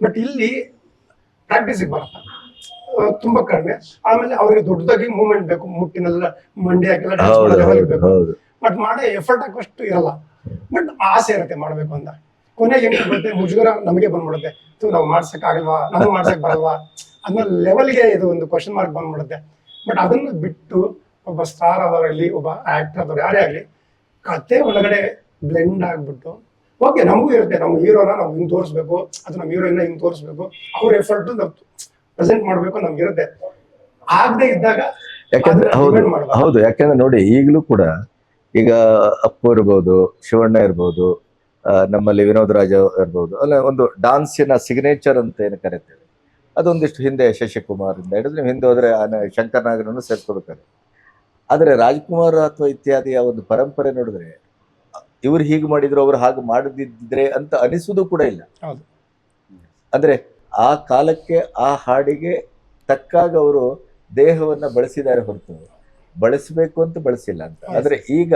ಬಟ್ ಇಲ್ಲಿ ಪ್ರಾಕ್ಟೀಸಿಗೆ ಬರಲ್ಲ. ತುಂಬಾ ಕಡಿಮೆ. ಆಮೇಲೆ ಅವ್ರಿಗೆ ದೊಡ್ಡದಾಗಿ ಮೂವ್ಮೆಂಟ್ ಬೇಕು. ಮುಟ್ಟಿನೆಲ್ಲ ಮಂಡಿ ಹಾಕಿಲ್ಲ dance ಮಾಡೋ ಹೌದು ಬೇಕು. ಬಟ್ ಮಾಡೋ ಎಫರ್ಟ್ ಹಾಕುವಷ್ಟು ಇರಲ್ಲ. ಬಟ್ ಆಸೆ ಇರುತ್ತೆ ಮಾಡ್ಬೇಕು ಅಂತ. ಕೊನೆಗೆ ಏನ್ ಬರುತ್ತೆ? ಮುಜುಗರ ನಮಗೆ ಬಂದ್ಬಿಡುತ್ತೆ. ನಾವು ಮಾಡ್ಸಕ್ ಆಗಲ್ವಾ ನಮ್ಗೆ ಮಾಡ್ಸಕ್ ಬರಲ್ವಾ? ಅನ್ನೋ ಲೆವೆಲ್ಗೆ ಇದು ಒಂದು ಕ್ವಶನ್ ಮಾರ್ಕ್ ಬಂದ್ಬಿಡುತ್ತೆ. ಬಟ್ ಅದನ್ನ ಬಿಟ್ಟು ಒಬ್ಬ ಸ್ಟಾರ್ ಆದವರಲ್ಲಿ ಒಬ್ಬ ಆಕ್ಟರ್ ಆದವ್ರು ಯಾರೇ ಆಗಲಿ ಕತೆ ಒಳಗಡೆ ಬ್ಲೆಂಡ್ ಆಗ್ಬಿಟ್ಟು ಓಕೆ ನಮಗೂ ಇರುತ್ತೆ ನಮ್ಮ ಹೀರೋನ ನಾವು ಹಿಂಗೆ ತೋರಿಸ್ಬೇಕು ಅದು ನಮ್ಮ ಹೀರೋಯಿನ್ ಹಿಂಗೆ ತೋರಿಸ್ಬೇಕು ಅವ್ರ ಎಫರ್ಟ್ ನಾವು ಪ್ರೆಸೆಂಟ್ ಮಾಡ್ಬೇಕು ನಮ್ಗೆ ಇರುತ್ತೆ. ಆಗದೆ ಇದ್ದಾಗ ಯಾಕಂದ್ರೆ ಹೌದು ಹೌದು ಯಾಕಂದ್ರೆ ನೋಡಿ ಈಗಲೂ ಕೂಡ ಈಗ ಅಪ್ಪು ಇರ್ಬೋದು ಶಿವಣ್ಣ ಇರ್ಬೋದು ನಮ್ಮಲ್ಲಿ ವಿನೋದ್ ರಾಜ ಇರ್ಬೋದು ಅಲ್ಲ ಒಂದು ಡಾನ್ಸಿನ ಸಿಗ್ನೇಚರ್ ಅಂತ ಏನು ಕರಿತೇವೆ? ಅದೊಂದಿಷ್ಟು ಹಿಂದೆ ಶಶಿಕುಮಾರ್ ಇಂದ ಹಿಡಿದು ನೀವು ಹಿಂದೆ ಹೋದ್ರೆ ಶಂಕರ್ ನಾಗರನ್ನು ಸೇರ್ಕೊಡ್ತಾರೆ ಆದರೆ ರಾಜ್ಕುಮಾರ್ ಅಥವಾ ಇತ್ಯಾದಿಯ ಒಂದು ಪರಂಪರೆ ನೋಡಿದ್ರೆ ಇವ್ರು ಹೀಗೆ ಮಾಡಿದ್ರು ಅವ್ರು ಹಾಗೆ ಮಾಡದಿದ್ರೆ ಅಂತ ಅನಿಸುವುದು ಕೂಡ ಇಲ್ಲ. ಅಂದ್ರೆ ಆ ಕಾಲಕ್ಕೆ ಆ ಹಾಡಿಗೆ ತಕ್ಕಾಗ ಅವರು ದೇಹವನ್ನ ಬಳಸಿದ್ದಾರೆ ಹೊರತು. ಬಳಸಬೇಕು ಅಂತ ಬಳಸಿಲ್ಲ ಅಂತ. ಆದರೆ ಈಗ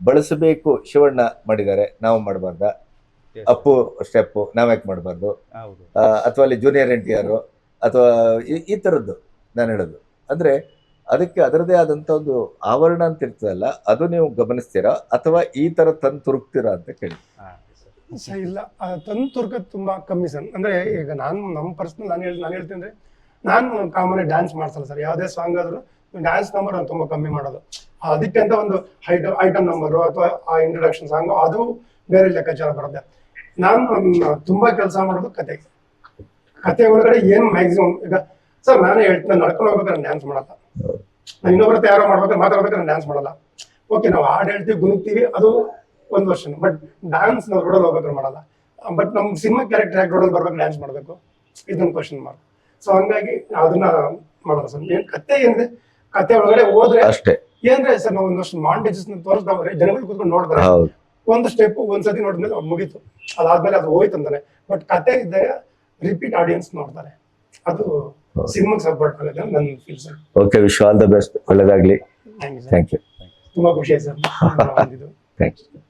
ಬಳಸಬೇಕು ಶಿವಣ್ಣ ಮಾಡಿದ್ದಾರೆ ನಾವು ಮಾಡಬಾರ್ದ. ಅಪ್ಪು ಸ್ಟೆಪ್ ನಾವ್ಯಾಕೆ ಮಾಡಬಾರ್ದು? ಹೌದು. ಅಥವಾ ಅಲ್ಲಿ ಜೂನಿಯರ್ ಎನ್ ಟಿ ಆರ್ ಅಥವಾ ಈ- ಥರದ್ದು ನಾನು ಹೇಳೋದು. ಅಂದ್ರೆ ಅದಕ್ಕೆ ಅದರದೇ ಆದಂತ ಒಂದು ಆವರಣ ಅಂತ ಇರ್ತದಲ್ಲ ಅದು ನೀವು ಗಮನಿಸ್ತೀರಾ? ಅಥವಾ ಈ ತರ ತಂದು ತುರುಕ್ತೀರಾ ಅಂತ ಕೇಳಿ. ಇಲ್ಲ. ಆ, ತಂದು ತುರುಕೋದು ತುಂಬಾ ಕಮ್ಮಿ ಸರ್. ಅಂದ್ರೆ ಈಗ ನಾನು ನಮ್ಮ ಪರ್ಸ್ನಲ್ ನಾನು ಹೇಳಿ ನಾನು ಹೇಳ್ತೀನಿ ಅಂದ್ರೆ ನಾನು ಕಾಮನ್ ಡ್ಯಾನ್ಸ್ ಮಾಡ್ಸಲ್ಲ ಸರ್. ಯಾವುದೇ ಸಾಂಗ್ ಆದ್ರೂ ಡ್ಯಾನ್ಸ್ ನಂಬರ್ ನಾನು ತುಂಬಾ ಕಮ್ಮಿ ಮಾಡೋದು. ಅದಕ್ಕೆ ಅಂತ ಒಂದು ಹೈಟ್ ಐಟಮ್ ನಂಬರು ಅಥವಾ ಆ ಇಂಟ್ರೊಡಕ್ಷನ್ ಸಾಂಗ್ ಅದು ಬೇರೆ ಲೆಕ್ಕಾಚಾರ ಬರುತ್ತೆ. ನಾನು ತುಂಬಾ ಕೆಲಸ ಮಾಡೋದು ಕತೆ. ಕತೆ ಒಳಗಡೆ ಏನ್ ಮ್ಯಾಕ್ಸಿಮಮ್ ಈಗ ಸರ್ ನಾನೇ ಹೇಳ್ತೀನಿ ನಡ್ಕೊಂಡು ಹೋಗ್ಬೇಕಾದ್ರೆ ಡ್ಯಾನ್ಸ್ ಮಾಡಲ್ಲ. ನಾನು ಇನ್ನೊಬ್ಬರ ತಯಾರು ಯಾರೋ ಮಾಡ್ಬೇಕಾದ್ರೆ ಮಾತಾಡ್ಬೇಕಾದ್ರೆ ಡ್ಯಾನ್ಸ್ ಮಾಡಲ್ಲ. ಓಕೆ ನಾವು ಹಾಡು ಹೇಳ್ತೀವಿ ಗುನುಗ್ತೀವಿ ಅದು ಒಂದು ವರ್ಷ. ಬಟ್ ಡ್ಯಾನ್ಸ್ ನಾವು ರೋಡಲ್ಲಿ ಹೋಗ್ಬೇಕಾದ್ರೆ ಮಾಡಲ್ಲ. ಬಟ್ ನಮ್ ಸಿನಿಮಾ ಕ್ಯಾರೆಕ್ಟರ್ ಆಗಿ ರೋಡಲ್ಲಿ ಬರ್ಬೇಕು ಡ್ಯಾನ್ಸ್ ಮಾಡಬೇಕು? ಇದೊಂದು ಕ್ವಶನ್ ಮಾರ್ಕ್ ಸೊ ಹಂಗಾಗಿ ಅದನ್ನ ಮಾಡೋದು ಸರ್. ಏನ್ ಕತೆ ಏನಿದೆ ಕತೆ ಒಳಗಡೆ ಹೋದ್ರೆ ಅಷ್ಟೇ. ಏನ್ರೆ ಸರ್ ನಾವು ಒಂದಷ್ಟು ಮಾಂಡೇಜಸ್ ತೋರಿಸ್ದವ್ರೆ ಜನಗಳು ಕೂತ್ಕೊಂಡು ನೋಡಿದ್ರೆ ಒಂದು ಸ್ಟೆಪ್ ಒಂದ್ಸತಿ ನೋಡಿದ್ಮೇಲೆ ಅವ್ರು ಮುಗೀತು. ಅದಾದ್ಮೇಲೆ ಅದು ಹೋಯ್ತು ಅಂತಾನೆ. ಬಟ್ ಕತೆ ಇದ್ದಾಗ ರಿಪೀಟ್ ಆಡಿಯನ್ಸ್ ನೋಡ್ತಾರೆ. ಅದು ಸಿನಿಮಾಗೆ ಸಪೋರ್ಟ್ ಮಾಡಿದೆ ನನ್ನ feel sir. Okay wish all the best ಒಳ್ಳೇದಾಗ್ಲಿ ಥ್ಯಾಂಕ್ ಯು ತುಂಬಾ ಖುಷಿ ಆಯ್ತು ಸರ್. Thank you